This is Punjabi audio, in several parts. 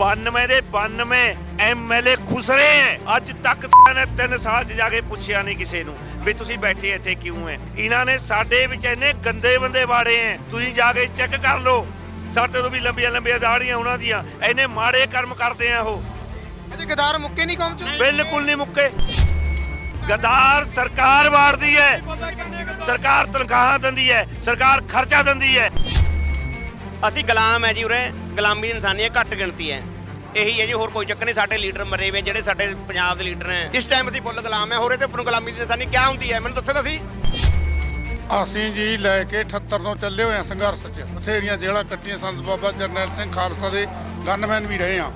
92 ਦੇ 92 ਐਮਐਲਏ ਖੁਸਰੇ ਐ ਅੱਜ ਤੱਕ ਨੇ 3 ਸਾਲ ਚ ਜਾ ਕੇ ਪੁੱਛਿਆ ਨਹੀਂ ਕਿਸੇ ਨੂੰ ਵੀ ਤੁਸੀਂ ਬੈਠੇ ਇੱਥੇ ਕਿਉਂ ਐ ਇਹਨਾਂ ਨੇ ਸਾਡੇ ਵਿੱਚ ਇੰਨੇ ਗੰਦੇ ਬੰਦੇ ਵਾੜੇ ਐ ਤੁਸੀਂ ਜਾ ਕੇ ਚੈੱਕ ਕਰ ਲਓ। ਸਾਡੇ ਤੋਂ ਵੀ ਲੰਬੀਆਂ ਲੰਬੀਆਂ ਦਾੜੀਆਂ ਉਹਨਾਂ ਦੀਆਂ। ਇੰਨੇ ਮਾੜੇ ਕਰਮ ਕਰਦੇ ਆ ਉਹ। ਅਜੇ ਗਦਾਰ ਮੁੱਕੇ ਨਹੀਂ ਕੌਮ ਚ? ਬਿਲਕੁਲ ਨਹੀਂ ਮੁੱਕੇ। ਗਦਾਰ ਸਰਕਾਰ ਵਾੜਦੀ ਹੈ। ਸਰਕਾਰ ਤਨਖਾਹਾਂ ਦਿੰਦੀ ਹੈ। ਸਰਕਾਰ ਖਰਚਾ ਦਿੰਦੀ ਹੈ। ਅਸੀਂ ਗੁਲਾਮ ਹੈ ਜੀ ਉਰੇ। ਗੁਲਾਮੀ ਦੀ ਇਨਸਾਨੀਅਤ ਘੱਟ ਗਿਣਤੀ ਹੈ। ਇਹੀ ਹੈ ਜੀ, ਹੋਰ ਕੋਈ ਚੱਕਰ ਨਹੀਂ, ਸਾਡੇ ਲੀਡਰ ਮਰੇ ਵੇ ਜਿਹੜੇ ਸਾਡੇ ਪੰਜਾਬ ਦੇ ਲੀਡਰ ਹੈ ਇਸ ਟਾਈਮ ਅਸੀਂ ਫੁੱਲ ਗੁਲਾਮ ਹੈ, ਹੋਰੇ ਤੇ ਉੱਪਰੋਂ ਗੁਲਾਮੀ ਦੀ ਇਨਸਾਨੀ ਕੀ ਹੁੰਦੀ ਹੈ? ਮੈਨੂੰ ਦੱਸੋ ਤਾਂ ਸੀ ਅਸੀਂ ਜੀ ਲੈ ਕੇ 78 ਤੋਂ ਚੱਲੇ ਹੋਏ ਆ ਸੰਘਰਸ਼ 'ਚ। ਬਥੇਰੀਆਂ ਜੇਲ੍ਹਾਂ ਕੱਟੀਆਂ ਸੰਤ ਬਾਬਾ ਜਰਨੈਲ ਸਿੰਘ ਖਾਲਸਾ ਦੇ ਗਨਮੈਨ ਵੀ ਰਹੇ ਆ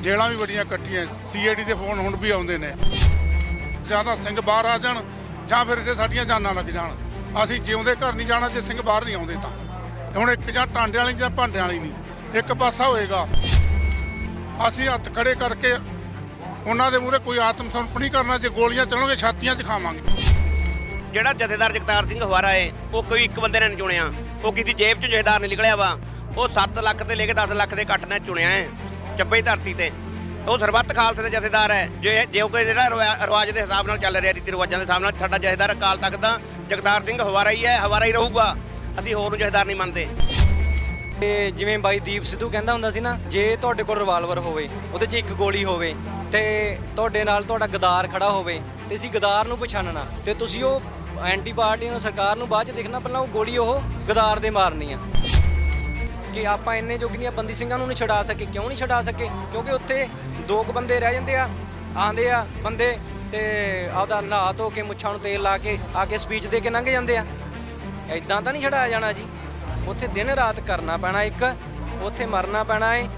ਜੇਲ੍ਹਾਂ ਵੀ ਬੜੀਆਂ ਕੱਟੀਆਂ ਸੀਆਈਡੀ ਦੇ ਫੋਨ ਹੁਣ ਵੀ ਆਉਂਦੇ ਨੇ। ਜਾਂ ਤਾਂ ਸਿੰਘ ਬਾਹਰ ਆ ਜਾਣ, ਜਾਂ ਫਿਰ ਇੱਥੇ ਸਾਡੀਆਂ ਜਾਨਾਂ ਲੱਗ ਜਾਣ। ਅਸੀਂ ਜਿਉਂਦੇ ਘਰ ਨਹੀਂ ਜਾਣਾ, ਜੇ ਸਿੰਘ ਬਾਹਰ ਨਹੀਂ ਆਉਂਦੇ ਤਾਂ। ਹੁਣ ਇੱਕ ਜਾਂ ਟਾਂਡੇ ਵਾਲੀ ਜਾਂ ਭਾਂਡੇ ਵਾਲੀ ਨਹੀਂ। ਇੱਕ ਪਾਸਾ ਹੋਏਗਾ। ਅਸੀਂ ਹੱਥ ਖੜੇ ਕਰਕੇ ਉਹਨਾਂ ਦੇ ਮੂਹਰੇ ਕੋਈ ਆਤਮ ਸਮਰਪਣ ਨਹੀਂ ਕਰਨਾ, ਜੇ ਗੋਲੀਆਂ ਚੱਲਣਗੇ ਛਾਤੀਆਂ 'ਚ ਖਾਵਾਂਗੇ। ਜਿਹੜਾ ਜਥੇਦਾਰ ਜਗਤਾਰ ਸਿੰਘ ਹਵਾਰਾ ਹੈ ਉਹ ਕੋਈ ਇੱਕ ਬੰਦੇ ਨੇ ਨਹੀਂ ਚੁਣਿਆ। ਉਹ ਕਿਸੇ ਜੇਬ ਚ ਜਥੇਦਾਰ ਨਹੀਂ ਨਿਕਲਿਆ ਵਾ। ਉਹ 7 ਲੱਖ ਤੇ ਲੈ ਕੇ 10 ਲੱਖ ਦੇ ਕੱਟ ਨੇ ਚੁਣਿਆ ਹੈ ਚੱਬੇ ਧਰਤੀ ਤੇ। ਉਹ ਸਰਬੱਤ ਖਾਲਸੇ ਦੇ ਜਥੇਦਾਰ ਹੈ। ਜੇ ਜੇ ਕੋਈ ਜਿਹੜਾ ਰਿਵਾ- ਰਿਵਾਜ ਦੇ ਹਿਸਾਬ ਨਾਲ ਚੱਲ ਰਿਹਾ ਰੀਤੀ ਰਿਵਾਜਾਂ ਦੇ ਹਿਸਾਬ ਨਾਲ, ਸਾਡਾ ਜਥੇਦਾਰ ਅਕਾਲ ਤਖਤ ਦਾ ਜਗਤਾਰ ਸਿੰਘ ਹਵਾਰਾ ਹੀ ਹੈ, ਹਵਾਰਾ ਹੀ ਰਹੂਗਾ। ਅਸੀਂ ਹੋਰ ਨੂੰ ਜਥੇਦਾਰ ਨਹੀਂ ਮੰਨਦੇ। ਤੇ ਜਿਵੇਂ ਬਾਈ ਦੀਪ ਸਿੱਧੂ ਕਹਿੰਦਾ ਹੁੰਦਾ ਸੀ ਨਾ, ਜੇ ਤੁਹਾਡੇ ਕੋਲ ਰਿਵਾਲਵਰ ਹੋਵੇ, ਉਹਦੇ 'ਚ ਇੱਕ ਗੋਲੀ ਹੋਵੇ ਤੇ ਤੁਹਾਡੇ ਨਾਲ ਤੁਹਾਡਾ ਗਦਾਰ ਖੜਾ ਹੋਵੇ ਤੇ ਅਸੀਂ ਗਦਾਰ ਨੂੰ ਪਛਾਣਨਾ ਤੇ ਤੁਸੀਂ ਉਹ ਐਂਟੀ ਪਾਰਟੀ ਨੂੰ, ਸਰਕਾਰ ਨੂੰ ਬਾਅਦ 'ਚ ਦੇਖਣਾ ਪਹਿਲਾਂ ਉਹ ਗੋਲੀ ਉਹ ਗਦਾਰ ਦੇ ਮਾਰਨੀ ਆ। ਕਿ ਆਪਾਂ ਇੰਨੇ ਜੋਗੀਆਂ ਬੰਦੀ ਸਿੰਘਾਂ ਨੂੰ ਨਹੀਂ ਛਡਾ ਸਕੇ, ਕਿਉਂ ਨਹੀਂ ਛਡਾ ਸਕੇ? ਕਿਉਂਕਿ ਉੱਥੇ ਦੋ ਕੁ ਬੰਦੇ ਰਹਿ ਜਾਂਦੇ ਆ ਆਂਦੇ ਆ ਬੰਦੇ ਤੇ ਆਪਦਾ ਨਹਾ ਧੋ ਕੇ ਮੁੱਛਾਂ ਨੂੰ ਤੇਲ ਲਾ ਕੇ ਆ ਕੇ ਸਪੀਚ ਦੇ ਕੇ ਲੰਘ ਜਾਂਦੇ ਆ। ਐਦਾਂ ਤਾਂ ਨਹੀਂ ਛਡਾਇਆ ਜਾਣਾ ਜੀ। ਉੱਥੇ ਦਿਨ ਰਾਤ ਕਰਨਾ ਪੈਣਾ ਇੱਕ ਉੱਥੇ ਮਰਨਾ ਪੈਣਾ ਏ।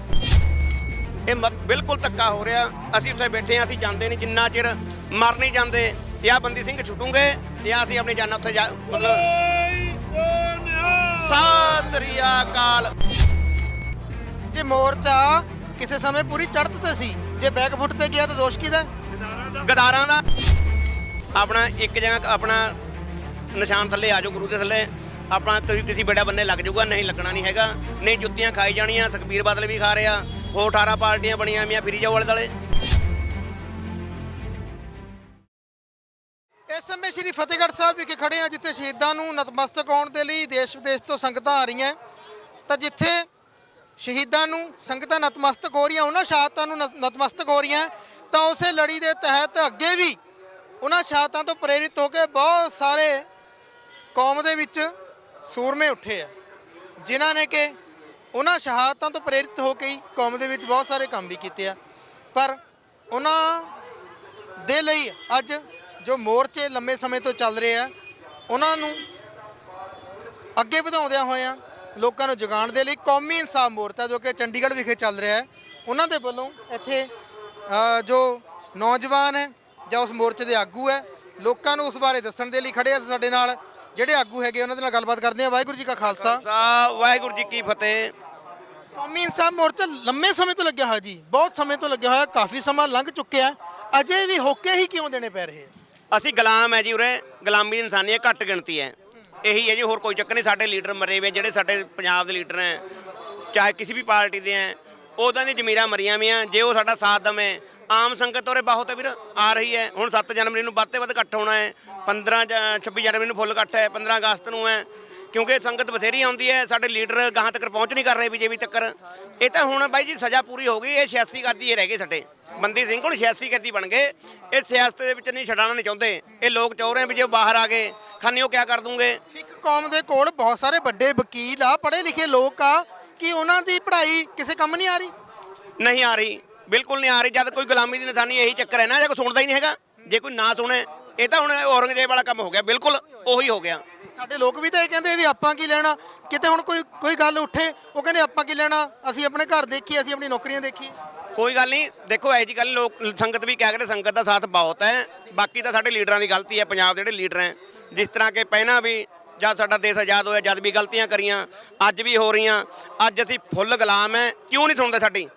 ਇਹ ਮ- ਬਿਲਕੁਲ ਧੱਕਾ ਹੋ ਰਿਹਾ। ਅਸੀਂ ਉੱਥੇ ਬੈਠੇ ਹਾਂ ਅਸੀਂ ਜਾਂਦੇ ਨਹੀਂ ਜਿੰਨਾ ਚਿਰ ਮਰ ਨਹੀਂ ਜਾਂਦੇ ਜਾਂ ਬੰਦੀ ਸਿੰਘ ਛੁੱਟੂਗੇ ਜਾਂ ਅਸੀਂ ਆਪਣੀ ਜਾਨਾਂ ਉੱਥੇ ਜਾ ਮਤਲਬ ਜੇ ਮੋਰਚਾ ਕਿਸੇ ਸਮੇਂ ਪੂਰੀ ਚੜ੍ਹਤ ਤੇ ਸੀ ਜੇ ਬੈਕ ਫੁੱਟ ਤੇ ਗਿਆ ਤਾਂ ਦੋਸ਼ ਕਿਹਦਾ? ਗਦਾਰਾਂ ਦਾ। ਆਪਣਾ ਇੱਕ ਜਗ੍ਹਾ ਆਪਣਾ ਨਿਸ਼ਾਨ ਥੱਲੇ ਆ ਜਾਓ ਗੁਰੂ ਦੇ ਥੱਲੇ। ਆਪਣਾ ਕੋਈ ਕਿਸੇ ਬੜਾ ਬੰਨੇ ਲੱਗ ਜਾਊਗਾ, ਨਹੀਂ ਲੱਗਣਾ ਨਹੀਂ ਹੈਗਾ। ਨਹੀਂ ਜੁੱਤੀਆਂ ਖਾਈ ਜਾਣੀਆਂ, ਸੁਖਬੀਰ ਬਾਦਲ ਵੀ ਖਾ ਰਿਹਾ। ਹੋਰ 18 ਪਾਰਟੀਆਂ ਬਣੀਆਂ ਮੀਆਂ ਫਿਰੀ ਜਾਓ ਵਾਲੇ ਇਸ ਸਮੇਂ ਸ਼੍ਰੀ ਫਤਿਹਗੜ੍ਹ ਸਾਹਿਬ ਵਿਖੇ ਖੜੇ ਆ ਜਿੱਥੇ ਸ਼ਹੀਦਾਂ ਨੂੰ ਨਤਮਸਤਕ ਹੋਣ ਦੇ ਲਈ ਦੇਸ਼ ਵਿਦੇਸ਼ ਤੋਂ ਸੰਗਤਾਂ ਆ ਰਹੀਆਂ। ਤਾਂ ਜਿੱਥੇ ਸ਼ਹੀਦਾਂ ਨੂੰ ਸੰਗਤਾਂ ਨਤਮਸਤਕ ਹੋ ਰਹੀਆਂ, ਉਹਨਾਂ ਸ਼ਹਾਦਤਾਂ ਨੂੰ ਨਤ- ਨਤਮਸਤਕ ਹੋ ਰਹੀਆਂ, ਤਾਂ ਉਸੇ ਲੜੀ ਦੇ ਤਹਿਤ ਅੱਗੇ ਵੀ ਉਹਨਾਂ ਸ਼ਹਾਦਤਾਂ ਤੋਂ ਪ੍ਰੇਰਿਤ ਹੋ ਕੇ ਬਹੁਤ ਸਾਰੇ ਕੌਮ ਦੇ ਵਿੱਚ ਸੂਰਮੇ ਉੱਠੇ ਆ। ਜਿਨ੍ਹਾਂ ਨੇ ਕਿ ਉਹਨਾਂ ਸ਼ਹਾਦਤਾਂ ਤੋਂ ਪ੍ਰੇਰਿਤ ਹੋ ਕੇ ਹੀ ਕੌਮ ਦੇ ਵਿੱਚ ਬਹੁਤ ਸਾਰੇ ਕੰਮ ਵੀ ਕੀਤੇ ਆ। ਪਰ ਉਹਨਾਂ ਦੇ ਲਈ ਅੱਜ ਜੋ ਮੋਰਚੇ ਲੰਮੇ ਸਮੇਂ ਤੋਂ ਚੱਲ ਰਹੇ ਆ, ਉਹਨਾਂ ਨੂੰ ਅੱਗੇ ਵਧਾਉਂਦਿਆਂ ਹੋਇਆਂ ਲੋਕਾਂ ਨੂੰ ਜਗਾਉਣ ਦੇ ਲਈ ਕੌਮੀ ਇਨਸਾਫ ਮੋਰਚਾ ਜੋ ਕਿ ਚੰਡੀਗੜ੍ਹ ਵਿਖੇ ਚੱਲ ਰਿਹਾ ਹੈ, ਉਹਨਾਂ ਦੇ ਵੱਲੋਂ ਇੱਥੇ ਜੋ ਨੌਜਵਾਨ ਹੈ ਜਾਂ ਉਸ ਮੋਰਚੇ ਦੇ ਆਗੂ ਹੈ, ਲੋਕਾਂ ਨੂੰ ਉਸ ਬਾਰੇ ਦੱਸਣ ਦੇ ਲਈ ਖੜੇ ਆ ਸਾਡੇ ਨਾਲ ਜਿਹੜੇ ਆਗੂ ਹੈਗੇ ਉਹਨਾਂ ਦੇ ਨਾਲ ਗੱਲਬਾਤ ਕਰਦੇ ਆ ਵਾਹਿਗੁਰੂ ਜੀ ਕਾ ਖਾਲਸਾ। ਸਾ ਵਾਹਿਗੁਰੂ ਜੀ ਕੀ ਫਤਿਹ। ਕੌਮੀ ਇਨਸਾਫ ਮੋਰਚਾ ਲੰਮੇ ਸਮੇਂ ਤੋਂ ਲੱਗਿਆ ਹੋਇਆ ਜੀ ਬਹੁਤ ਸਮੇਂ ਤੋਂ ਲੱਗਿਆ ਹੋਇਆ ਕਾਫੀ ਸਮਾਂ ਲੰਘ ਚੁੱਕਿਆ। ਅਜੇ ਵੀ ਹੋਕੇ ਹੀ ਕਿਉਂ ਦੇਣੇ ਪੈ ਰਹੇ ਆ ਅਸੀਂ ਗੁਲਾਮ ਹੈ ਜੀ ਉਰੇ ਗੁਲਾਮੀ ਦੀ ਇਨਸਾਨੀਅਤ ਘੱਟ ਗਿਣਤੀ ਹੈ। ਇਹੀ ਹੈ ਜੀ ਹੋਰ ਕੋਈ ਚੱਕਰ ਨਹੀਂ ਸਾਡੇ ਲੀਡਰ ਮਰੇ ਵੇ ਜਿਹੜੇ ਸਾਡੇ ਪੰਜਾਬ ਦੇ ਲੀਡਰ ਹੈ ਚਾਹੇ ਕਿਸੇ ਵੀ ਪਾਰਟੀ ਦੇ ਹੈ ਉਹਦਾਂ ਦੀ ਜ਼ਮੀਰਾਂ ਮਰੀਆਂ ਵੀਆਂ ਜੇ ਉਹ ਸਾਡਾ ਸਾਥ ਦਵੇਂ ਆਮ ਸੰਗਤ ਉਰੇ ਬਹੁਤ ਹੈ ਵੀਰ ਆ ਰਹੀ ਹੈ। ਹੁਣ 7 ਜਨਵਰੀ ਨੂੰ ਵੱਧ ਤੇ ਵੱਧ ਇਕੱਠ ਹੋਣਾ ਹੈ। 15 ਜ- 26 ਜਨਵਰੀ ਨੂੰ ਫੁੱਲ ਇਕੱਠ ਹੈ। 15 ਅਗਸਤ ਨੂੰ ਹੈ। ਕਿਉਂਕਿ ਸੰਗਤ ਬਥੇਰੀ ਆਉਂਦੀ ਹੈ। ਸਾਡੇ ਲੀਡਰ ਗਾਹਾਂ ਤੱਕ ਪਹੁੰਚ ਨਹੀਂ ਕਰ ਰਹੇ ਬੀਜੇਪੀ ਤੱਕ। ਇਹ ਤਾਂ ਹੁਣ ਬਾਈ ਜੀ ਸਜ਼ਾ ਪੂਰੀ ਹੋ ਗਈ। ਇਹ 86 ਗਾਦੀ ਇਹ ਰਹਿ ਗਏ ਸਾਡੇ। ਬੰਦੀ ਸਿੰਘ ਹੁਣ 86 ਗੱਦੀ ਬਣ ਗਏ। ਇਹ ਸਿਆਸਤ ਦੇ ਵਿੱਚ ਨਹੀਂ ਛਡਾਣਾ ਨਹੀਂ ਚਾਹੁੰਦੇ। ਇਹ ਲੋਕ ਚਾਹ ਰਹੇ ਵੀ ਜੇ ਬਾਹਰ ਆ ਗਏ ਖਾਨੀ ਉਹ ਕਿਆ ਕਰ ਦੂੰਗੇ? ਸਿੱਖ ਕੌਮ ਦੇ ਕੋਲ ਬਹੁਤ ਸਾਰੇ ਵੱਡੇ ਵਕੀਲ ਆ ਪੜ੍ਹੇ ਲਿਖੇ ਲੋਕ ਆ। ਕਿ ਉਹਨਾਂ ਦੀ ਪੜ੍ਹਾਈ ਕਿਸੇ ਕੰਮ ਨਹੀਂ ਆ ਰਹੀ? ਨਹੀਂ ਆ ਰਹੀ। ਬਿਲਕੁਲ ਨਹੀਂ ਆ ਰਹੀ ਜਦ ਕੋਈ ਗੁਲਾਮੀ ਦੀ ਨਿਸ਼ਾਨੀ ਇਹੀ ਚੱਕਰ ਹੈ ਨਾ ਜੇ ਕੋਈ ਸੁਣਦਾ ਹੀ ਨਹੀਂ ਹੈਗਾ ਜੇ ਕੋਈ ਨਾ ਸੁਣੇ ਇਹ ਤਾਂ ਹੁਣ ਔਰੰਗਜ਼ੇਬ ਵਾਲਾ ਕੰਮ ਹੋ ਗਿਆ ਬਿਲਕੁਲ ਉਹੀ ਹੋ ਗਿਆ। ਸਾਡੇ ਲੋਕ ਵੀ ਤਾਂ ਇਹ ਕਹਿੰਦੇ ਵੀ ਆਪਾਂ ਕੀ ਲੈਣਾ? ਕਿਤੇ ਹੁਣ ਕੋਈ ਕੋਈ ਗੱਲ ਉੱਠੇ ਉਹ ਕਹਿੰਦੇ ਆਪਾਂ ਕੀ ਲੈਣਾ? ਅਸੀਂ ਆਪਣੇ ਘਰ ਦੇਖੀਏ ਅਸੀਂ ਆਪਣੀ ਨੌਕਰੀਆਂ ਦੇਖੀਏ। ਕੋਈ ਗੱਲ ਨਹੀਂ ਦੇਖੋ ਐ ਜੀ ਗੱਲ ਲੋਕ ਸੰਗਤ ਵੀ ਕਹਿ ਕਰੇ ਸੰਗਤ ਦਾ ਸਾਥ ਬਹੁਤ ਹੈ। ਬਾਕੀ ਤਾਂ ਸਾਡੇ ਲੀਡਰਾਂ ਦੀ ਗਲਤੀ ਹੈ ਪੰਜਾਬ ਦੇ ਜਿਹੜੇ ਲੀਡਰ ਹੈ। ਜਿਸ ਤਰ੍ਹਾਂ ਕਿ ਪਹਿਲਾਂ ਵੀ ਜਦ ਸਾਡਾ ਦੇਸ਼ ਆਜ਼ਾਦ ਹੋਇਆ ਜਦ ਵੀ ਗਲਤੀਆਂ ਕਰੀਆਂ ਅੱਜ ਵੀ ਹੋ ਰਹੀਆਂ ਅੱਜ ਅਸੀਂ ਫੁੱਲ ਗੁਲਾਮ ਹੈ। ਕਿਉਂ ਨਹੀਂ ਸੁਣਦੇ ਸਾਡੀ?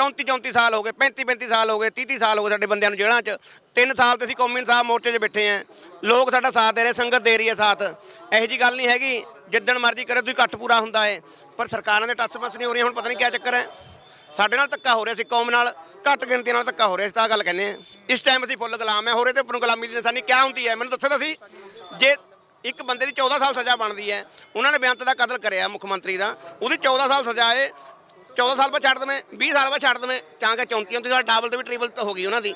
34 34 ਸਾਲ ਹੋ ਗਏ 35 35 ਸਾਲ ਹੋ ਗਏ 30 30 ਸਾਲ ਹੋ ਗਏ ਸਾਡੇ ਬੰਦਿਆਂ ਨੂੰ ਜੇਲ੍ਹਾਂ 'ਚ। ਤਿੰਨ ਸਾਲ ਤੇ ਅਸੀਂ ਕੌਮੀ ਇਨਸਾਫ ਮੋਰਚੇ 'ਚ ਬੈਠੇ ਆਂ। ਲੋਕ ਸਾਡਾ ਸਾਥ ਦੇ ਰਹੇ, ਸੰਗਤ ਦੇ ਰਹੀ ਹੈ ਸਾਥ। ਇਹੋ ਜੀ ਗੱਲ ਨਹੀਂ ਹੈਗੀ, ਜਿੱਦਣ ਮਰਜ਼ੀ ਕਰੇ, ਤੁਸੀਂ ਇਕੱਠ ਪੂਰਾ ਹੁੰਦਾ ਹੈ ਪਰ ਸਰਕਾਰਾਂ ਦੇ ਟੱਸ ਮਸ ਨਹੀਂ ਹੋ ਰਹੀਆਂ, ਹੁਣ ਪਤਾ ਨਹੀਂ ਕੀ ਚੱਕਰ ਹੈ। ਸਾਡੇ ਨਾਲ ਧੱਕਾ ਹੋ ਰਿਹਾ ਸੀ ਕੌਮ ਨਾਲ, ਘੱਟ ਗਿਣਤੀ ਨਾਲ ਧੱਕਾ ਹੋ ਰਿਹਾ ਸੀ, ਤਾਂ ਗੱਲ ਕਹਿੰਦੇ ਆ। ਇਸ ਟਾਈਮ ਅਸੀਂ ਫੁੱਲ ਗੁਲਾਮ ਹੈ ਹੋਰੇ ਤੇ ਉੱਪਰੋਂ ਗੁਲਾਮੀ ਦੀ ਨਿਸ਼ਾਨੀ ਕਿਆ ਹੁੰਦੀ ਹੈ? ਮੈਨੂੰ ਦੱਸੋ ਤਾਂ ਸੀ ਜੇ ਇੱਕ ਬੰਦੇ ਦੀ 14 ਸਾਲ ਸਜ਼ਾ ਬਣਦੀ ਹੈ, ਉਹਨਾਂ ਨੇ ਬੇਅੰਤ ਦਾ ਕਤਲ ਕਰਿਆ ਮੁੱਖ ਮੰਤਰੀ ਦਾ, ਉਹਦੀ 14 ਸਾਲ ਸਜ਼ਾ ਹੈ 14 ਸਾਲ ਬਾਅਦ ਛੱਡ ਦਵੇਂ 20 ਸਾਲ ਬਾਅਦ ਛੱਡ ਦਵੇਂ, ਤਾਂ ਕਿ 34 34 ਸਾਲ ਡਬਲ ਤੇ ਵੀ ਟ੍ਰਿਪਲ ਹੋ ਗਈ ਉਹਨਾਂ ਦੀ।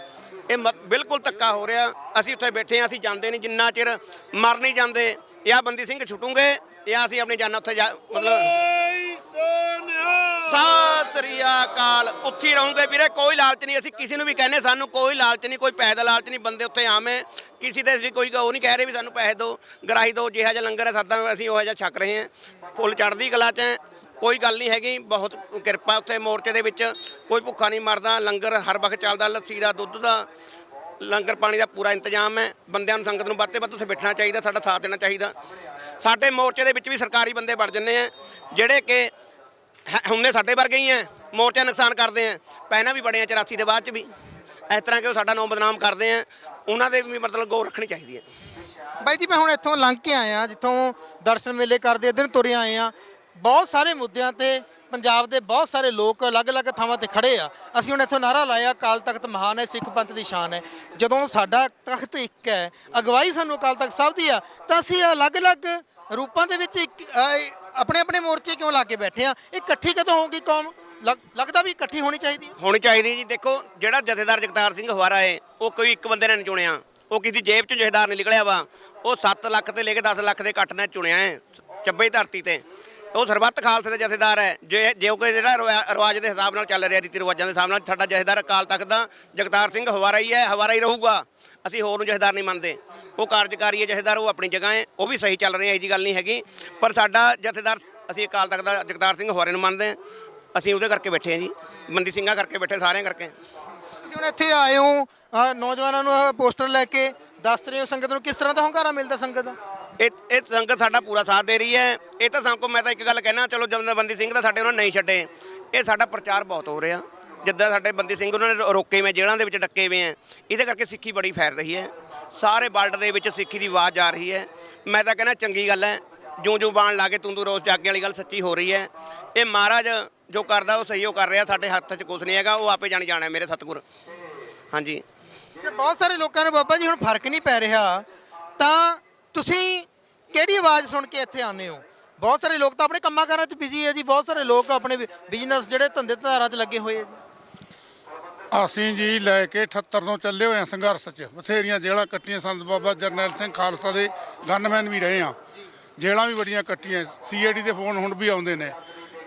ਇਹ ਬਿਲਕੁਲ ਧੱਕਾ ਹੋ ਰਿਹਾ। ਅਸੀਂ ਉੱਥੇ ਬੈਠੇ ਹਾਂ, ਅਸੀਂ ਜਾਂਦੇ ਨਹੀਂ, ਜਿੰਨਾ ਚਿਰ ਮਰ ਨਹੀਂ ਜਾਂਦੇ, ਜਾਂ ਬੰਦੀ ਸਿੰਘ ਛੁੱਟੂਗੇ, ਜਾਂ ਅਸੀਂ ਆਪਣੀ ਜਾਨ ਉੱਥੇ ਜਾ ਮਤਲਬ ਸਤਿ ਸ੍ਰੀ ਅਕਾਲ। ਉੱਥੇ ਹੀ ਰਹੋਗੇ ਵੀਰੇ, ਕੋਈ ਲਾਲਚ ਨਹੀਂ। ਅਸੀਂ ਕਿਸੇ ਨੂੰ ਵੀ ਕਹਿੰਦੇ, ਸਾਨੂੰ ਕੋਈ ਲਾਲਚ ਨਹੀਂ, ਕੋਈ ਪੈਸੇ ਦਾ ਲਾਲਚ ਨਹੀਂ, ਬੰਦੇ ਉੱਥੇ ਆਵੇਂ। ਕਿਸੇ ਦੇ ਵੀ ਕੋਈ ਉਹ ਨਹੀਂ ਕਹਿ ਰਹੇ ਵੀ ਸਾਨੂੰ ਪੈਸੇ ਦਿਓ ਗਰਾਈ ਦਿਓ ਜਿਹਾ ਜਿਹਾ ਲੰਗਰ ਹੈ ਸਾਦਾ ਅਸੀਂ ਉਹ ਜਿਹਾ ਛਕ ਰਹੇ ਹਾਂ। ਫੁੱਲ ਚੜ੍ਹਦੀ ਕਲਾ 'ਚ ਕੋਈ ਗੱਲ ਨਹੀਂ ਹੈਗੀ, ਬਹੁਤ ਕਿਰਪਾ ਉੱਥੇ ਮੋਰਚੇ ਦੇ ਵਿੱਚ, ਕੋਈ ਭੁੱਖਾ ਨਹੀਂ ਮਰਦਾ, ਲੰਗਰ ਹਰ ਵਕਤ ਚੱਲਦਾ, ਲੱਸੀ ਦਾ, ਦੁੱਧ ਦਾ, ਲੰਗਰ ਪਾਣੀ ਦਾ ਪੂਰਾ ਇੰਤਜ਼ਾਮ ਹੈ, ਬੰਦਿਆਂ ਨੂੰ ਸੰਗਤ ਨੂੰ ਵੱਧ ਤੋਂ ਵੱਧ ਉੱਥੇ ਬੈਠਣਾ ਚਾਹੀਦਾ, ਸਾਡਾ ਸਾਥ ਦੇਣਾ ਚਾਹੀਦਾ। ਸਾਡੇ ਮੋਰਚੇ ਦੇ ਵਿੱਚ ਵੀ ਸਰਕਾਰੀ ਬੰਦੇ ਵੜ ਜੰਨੇ ਆ, ਜਿਹੜੇ ਕਿ ਹੈ- ਹੁੰਨੇ ਸਾਡੇ ਵਰਗੇ ਹੀ ਆ, ਮੋਰਚਾ ਨੁਕਸਾਨ ਕਰਦੇ ਆ, ਪਹਿਲਾਂ ਵੀ ਬੜੇ ਆ 84 ਦੇ ਬਾਅਦ ਚ ਵੀ, ਇਸ ਤਰ੍ਹਾਂ ਕਿ ਉਹ ਸਾਡਾ ਨਾਮ ਬਦਨਾਮ ਕਰਦੇ ਆ, ਉਹਨਾਂ ਦੇ ਵੀ ਮਤਲਬ ਗੌਰ ਰੱਖਣੀ ਚਾਹੀਦੀ ਹੈ। ਬਾਈ ਜੀ, ਮੈਂ ਹੁਣ ਇੱਥੋਂ ਲੰਘ ਕੇ ਆਇਆ, ਜਿੱਥੋਂ ਦਰਸ਼ਨ ਮੇਲੇ ਕਰਦੇ ਦਿਨ ਤੁਰੇ ਆਏ ਆ ਬਹੁਤ ਸਾਰੇ ਮੁੱਦਿਆਂ ਤੇ ਪੰਜਾਬ ਦੇ ਬਹੁਤ ਸਾਰੇ ਲੋਕ ਅਲੱਗ-ਅਲੱਗ ਥਾਵਾਂ ਤੇ ਖੜੇ ਆ। ਅਸੀਂ ਹੁਣ ਇੱਥੋਂ ਨਾਰਾ ਲਾਇਆ, ਅਕਾਲ ਤਖਤ ਮਹਾਨ ਹੈ, ਸਿੱਖ ਪੰਥ ਦੀ ਸ਼ਾਨ ਹੈ। ਜਦੋਂ ਸਾਡਾ ਤਖਤ ਇੱਕ ਹੈ, ਅਗਵਾਈ ਸਾਨੂੰ ਅਕਾਲ ਤਖਤ ਸਾਹਿਬ ਦੀ ਆ, ਤਾਂ ਅਸੀਂ ਅਲੱਗ-ਅਲੱਗ ਰੂਪਾਂ ਦੇ ਵਿੱਚ ਇੱਕ ਆਪਣੇ ਆਪਣੇ ਮੋਰਚੇ ਕਿਉਂ ਲਾ ਕੇ ਬੈਠੇ ਆ? ਇਹ ਇਕੱਠੀ ਕਦੋਂ ਹੋਊਗੀ ਕੌਮ? ਲੱਗਦਾ ਵੀ ਇਕੱਠੀ ਹੋਣੀ ਚਾਹੀਦੀ ਹੋਣੀ ਚਾਹੀਦੀ ਜੀ। ਦੇਖੋ, ਜਿਹੜਾ ਜਥੇਦਾਰ ਜਗਤਾਰ ਸਿੰਘ ਹਵਾਰਾ ਹੈ, ਉਹ ਕੋਈ ਇੱਕ ਬੰਦੇ ਨੇ ਨਹੀਂ ਚੁਣਿਆ। ਉਹ ਕਿਸੇ ਜੇਬ ਚੋਂ ਜਥੇਦਾਰ ਨਹੀਂ ਨਿਕਲਿਆ ਵਾ। ਉਹ 7 ਲੱਖ ਤੇ ਲੈ ਕੇ 10 ਲੱਖ ਦੇ ਇਕੱਠ ਨੇ ਚੁਣਿਆ ਹੈ, ਚੱਬੇ ਧਰਤੀ ਤੇ। ਉਹ ਸਰਬੱਤ ਖਾਲਸੇ ਦੇ ਜਥੇਦਾਰ ਹੈ। ਜੇ ਜੇ ਕੋਈ ਜਿਹੜਾ ਰਿਵਾ- ਰਿਵਾਜ ਦੇ ਹਿਸਾਬ ਨਾਲ ਚੱਲ ਰਿਹਾ, ਰੀਤੀ ਰਿਵਾਜਾਂ ਦੇ ਹਿਸਾਬ ਨਾਲ, ਸਾਡਾ ਜਥੇਦਾਰ ਅਕਾਲ ਤਖਤ ਦਾ ਜਗਤਾਰ ਸਿੰਘ ਹਵਾਰਾ ਹੀ ਹੈ, ਹਵਾਰਾ ਹੀ ਰਹੂਗਾ। ਅਸੀਂ ਹੋਰ ਨੂੰ ਜਥੇਦਾਰ ਨਹੀਂ ਮੰਨਦੇ। ਉਹ ਕਾਰਜਕਾਰੀ ਹੈ ਜਥੇਦਾਰ, ਉਹ ਆਪਣੀ ਜਗ੍ਹਾ ਹੈ, ਉਹ ਵੀ ਸਹੀ ਚੱਲ ਰਹੇ ਹੈ, ਇਹ ਜੀ ਗੱਲ ਨਹੀਂ ਹੈਗੀ। ਪਰ ਸਾਡਾ ਜਥੇਦਾਰ, ਅਸੀਂ ਅਕਾਲ ਤਖਤ ਦਾ ਜਗਤਾਰ ਸਿੰਘ ਹਵਾਰੇ ਨੂੰ ਮੰਨਦੇ ਹਾਂ। ਅਸੀਂ ਉਹਦੇ ਕਰਕੇ ਬੈਠੇ ਹਾਂ ਜੀ। ਬੰਦੀ ਸਿੰਘਾਂ ਕਰਕੇ ਬੈਠੇ, ਸਾਰਿਆਂ ਕਰਕੇ। ਤੁਸੀਂ ਹੁਣ ਇੱਥੇ ਆਏ ਹੋ ਨੌਜਵਾਨਾਂ ਨੂੰ ਪੋਸਟਰ ਲੈ ਕੇ ਦੱਸ ਰਹੇ ਹੋ ਸੰਗਤ ਨੂੰ ਕਿਸ ਤਰ੍ਹਾਂ ਦਾ ਹੰਗਾਰਾ ਮਿਲਦਾ ਸੰਗਤ ਦਾ? ਇਹ ਇਹ ਸੰਗਤ ਸਾਡਾ ਪੂਰਾ ਸਾਥ ਦੇ ਰਹੀ ਹੈ। ਇਹ ਤਾਂ ਸਾਨੂੰ ਮੈਂ ਤਾਂ ਇੱਕ ਗੱਲ ਕਹਿਣਾ, ਚਲੋ ਜਦੋਂ ਬੰਦੀ ਸਿੰਘ ਤਾਂ ਸਾਡੇ ਉਹਨਾਂ ਨੇ ਨਹੀਂ ਛੱਡੇ, ਇਹ ਸਾਡਾ ਪ੍ਰਚਾਰ ਬਹੁਤ ਹੋ ਰਿਹਾ। ਜਿੱਦਾਂ ਸਾਡੇ ਬੰਦੀ ਸਿੰਘ ਉਹਨਾਂ ਨੇ ਰੋ- ਰੋਕੇ ਵੇ ਜੇਲ੍ਹਾਂ ਦੇ ਵਿੱਚ ਡੱਕੇ ਵੇ ਆ ਇਹਦੇ ਕਰਕੇ ਸਿੱਖੀ ਬੜੀ ਫੈਲ ਰਹੀ ਹੈ। ਸਾਰੇ ਵਰਲਡ ਦੇ ਵਿੱਚ ਸਿੱਖੀ ਦੀ ਆਵਾਜ਼ ਆ ਰਹੀ ਹੈ। ਮੈਂ ਤਾਂ ਕਹਿੰਦਾ ਚੰਗੀ ਗੱਲ ਹੈ। ਜਿਉਂ ਜਿਉਂ ਬਾਣ ਲਾ ਕੇ ਤੂੰ ਤੂੰ ਰੋਜ਼ ਜਾਗੇ ਵਾਲੀ ਗੱਲ ਸੱਚੀ ਹੋ ਰਹੀ ਹੈ। ਇਹ ਮਹਾਰਾਜ ਜੋ ਕਰਦਾ, ਉਹ ਸਹੀ ਉਹ ਕਰ ਰਿਹਾ। ਸਾਡੇ ਹੱਥ 'ਚ ਕੁਝ ਨਹੀਂ ਹੈਗਾ, ਉਹ ਆਪੇ ਜਾਣੀ ਜਾਣਾ ਮੇਰੇ ਸਤਿਗੁਰ। ਹਾਂਜੀ। ਤੇ ਬਹੁਤ ਸਾਰੇ ਲੋਕਾਂ ਨੂੰ ਬਾਬਾ ਜੀ, ਹੁਣ ਫ਼ਰਕ ਨਹੀਂ ਪੈ ਰਿਹਾ। ਤਾਂ ਤੁਸੀਂ ਕਿਹੜੀ ਆਵਾਜ਼ ਸੁਣ ਕੇ ਇੱਥੇ ਆਉਂਦੇ ਹੋ? ਬਹੁਤ ਸਾਰੇ ਲੋਕ ਤਾਂ ਆਪਣੇ ਕੰਮਾਂ ਕਾਰਾਂ 'ਚ ਬਿਜ਼ੀ ਹੈ ਜੀ, ਬਹੁਤ ਸਾਰੇ ਲੋਕ ਆਪਣੇ ਬਿਜ਼ਨਸ ਜਿਹੜੇ ਧੰਦੇ ਧਾਰਾਂ 'ਚ ਲੱਗੇ ਹੋਏ ਆ ਜੀ। ਅਸੀਂ ਜੀ ਲੈ ਕੇ 78 ਤੋਂ ਚੱਲੇ ਹੋਏ ਆ ਸੰਘਰਸ਼ 'ਚ। ਬਥੇਰੀਆਂ ਜੇਲ੍ਹਾਂ ਕੱਟੀਆਂ ਸੰਤ ਬਾਬਾ ਜਰਨੈਲ ਸਿੰਘ ਖਾਲਸਾ ਦੇ ਗਨਮੈਨ ਵੀ ਰਹੇ ਆ ਜੇਲ੍ਹਾਂ ਵੀ ਬੜੀਆਂ ਕੱਟੀਆਂ ਸੀਆਈਡੀ ਦੇ ਫੋਨ ਹੁਣ ਵੀ ਆਉਂਦੇ ਨੇ।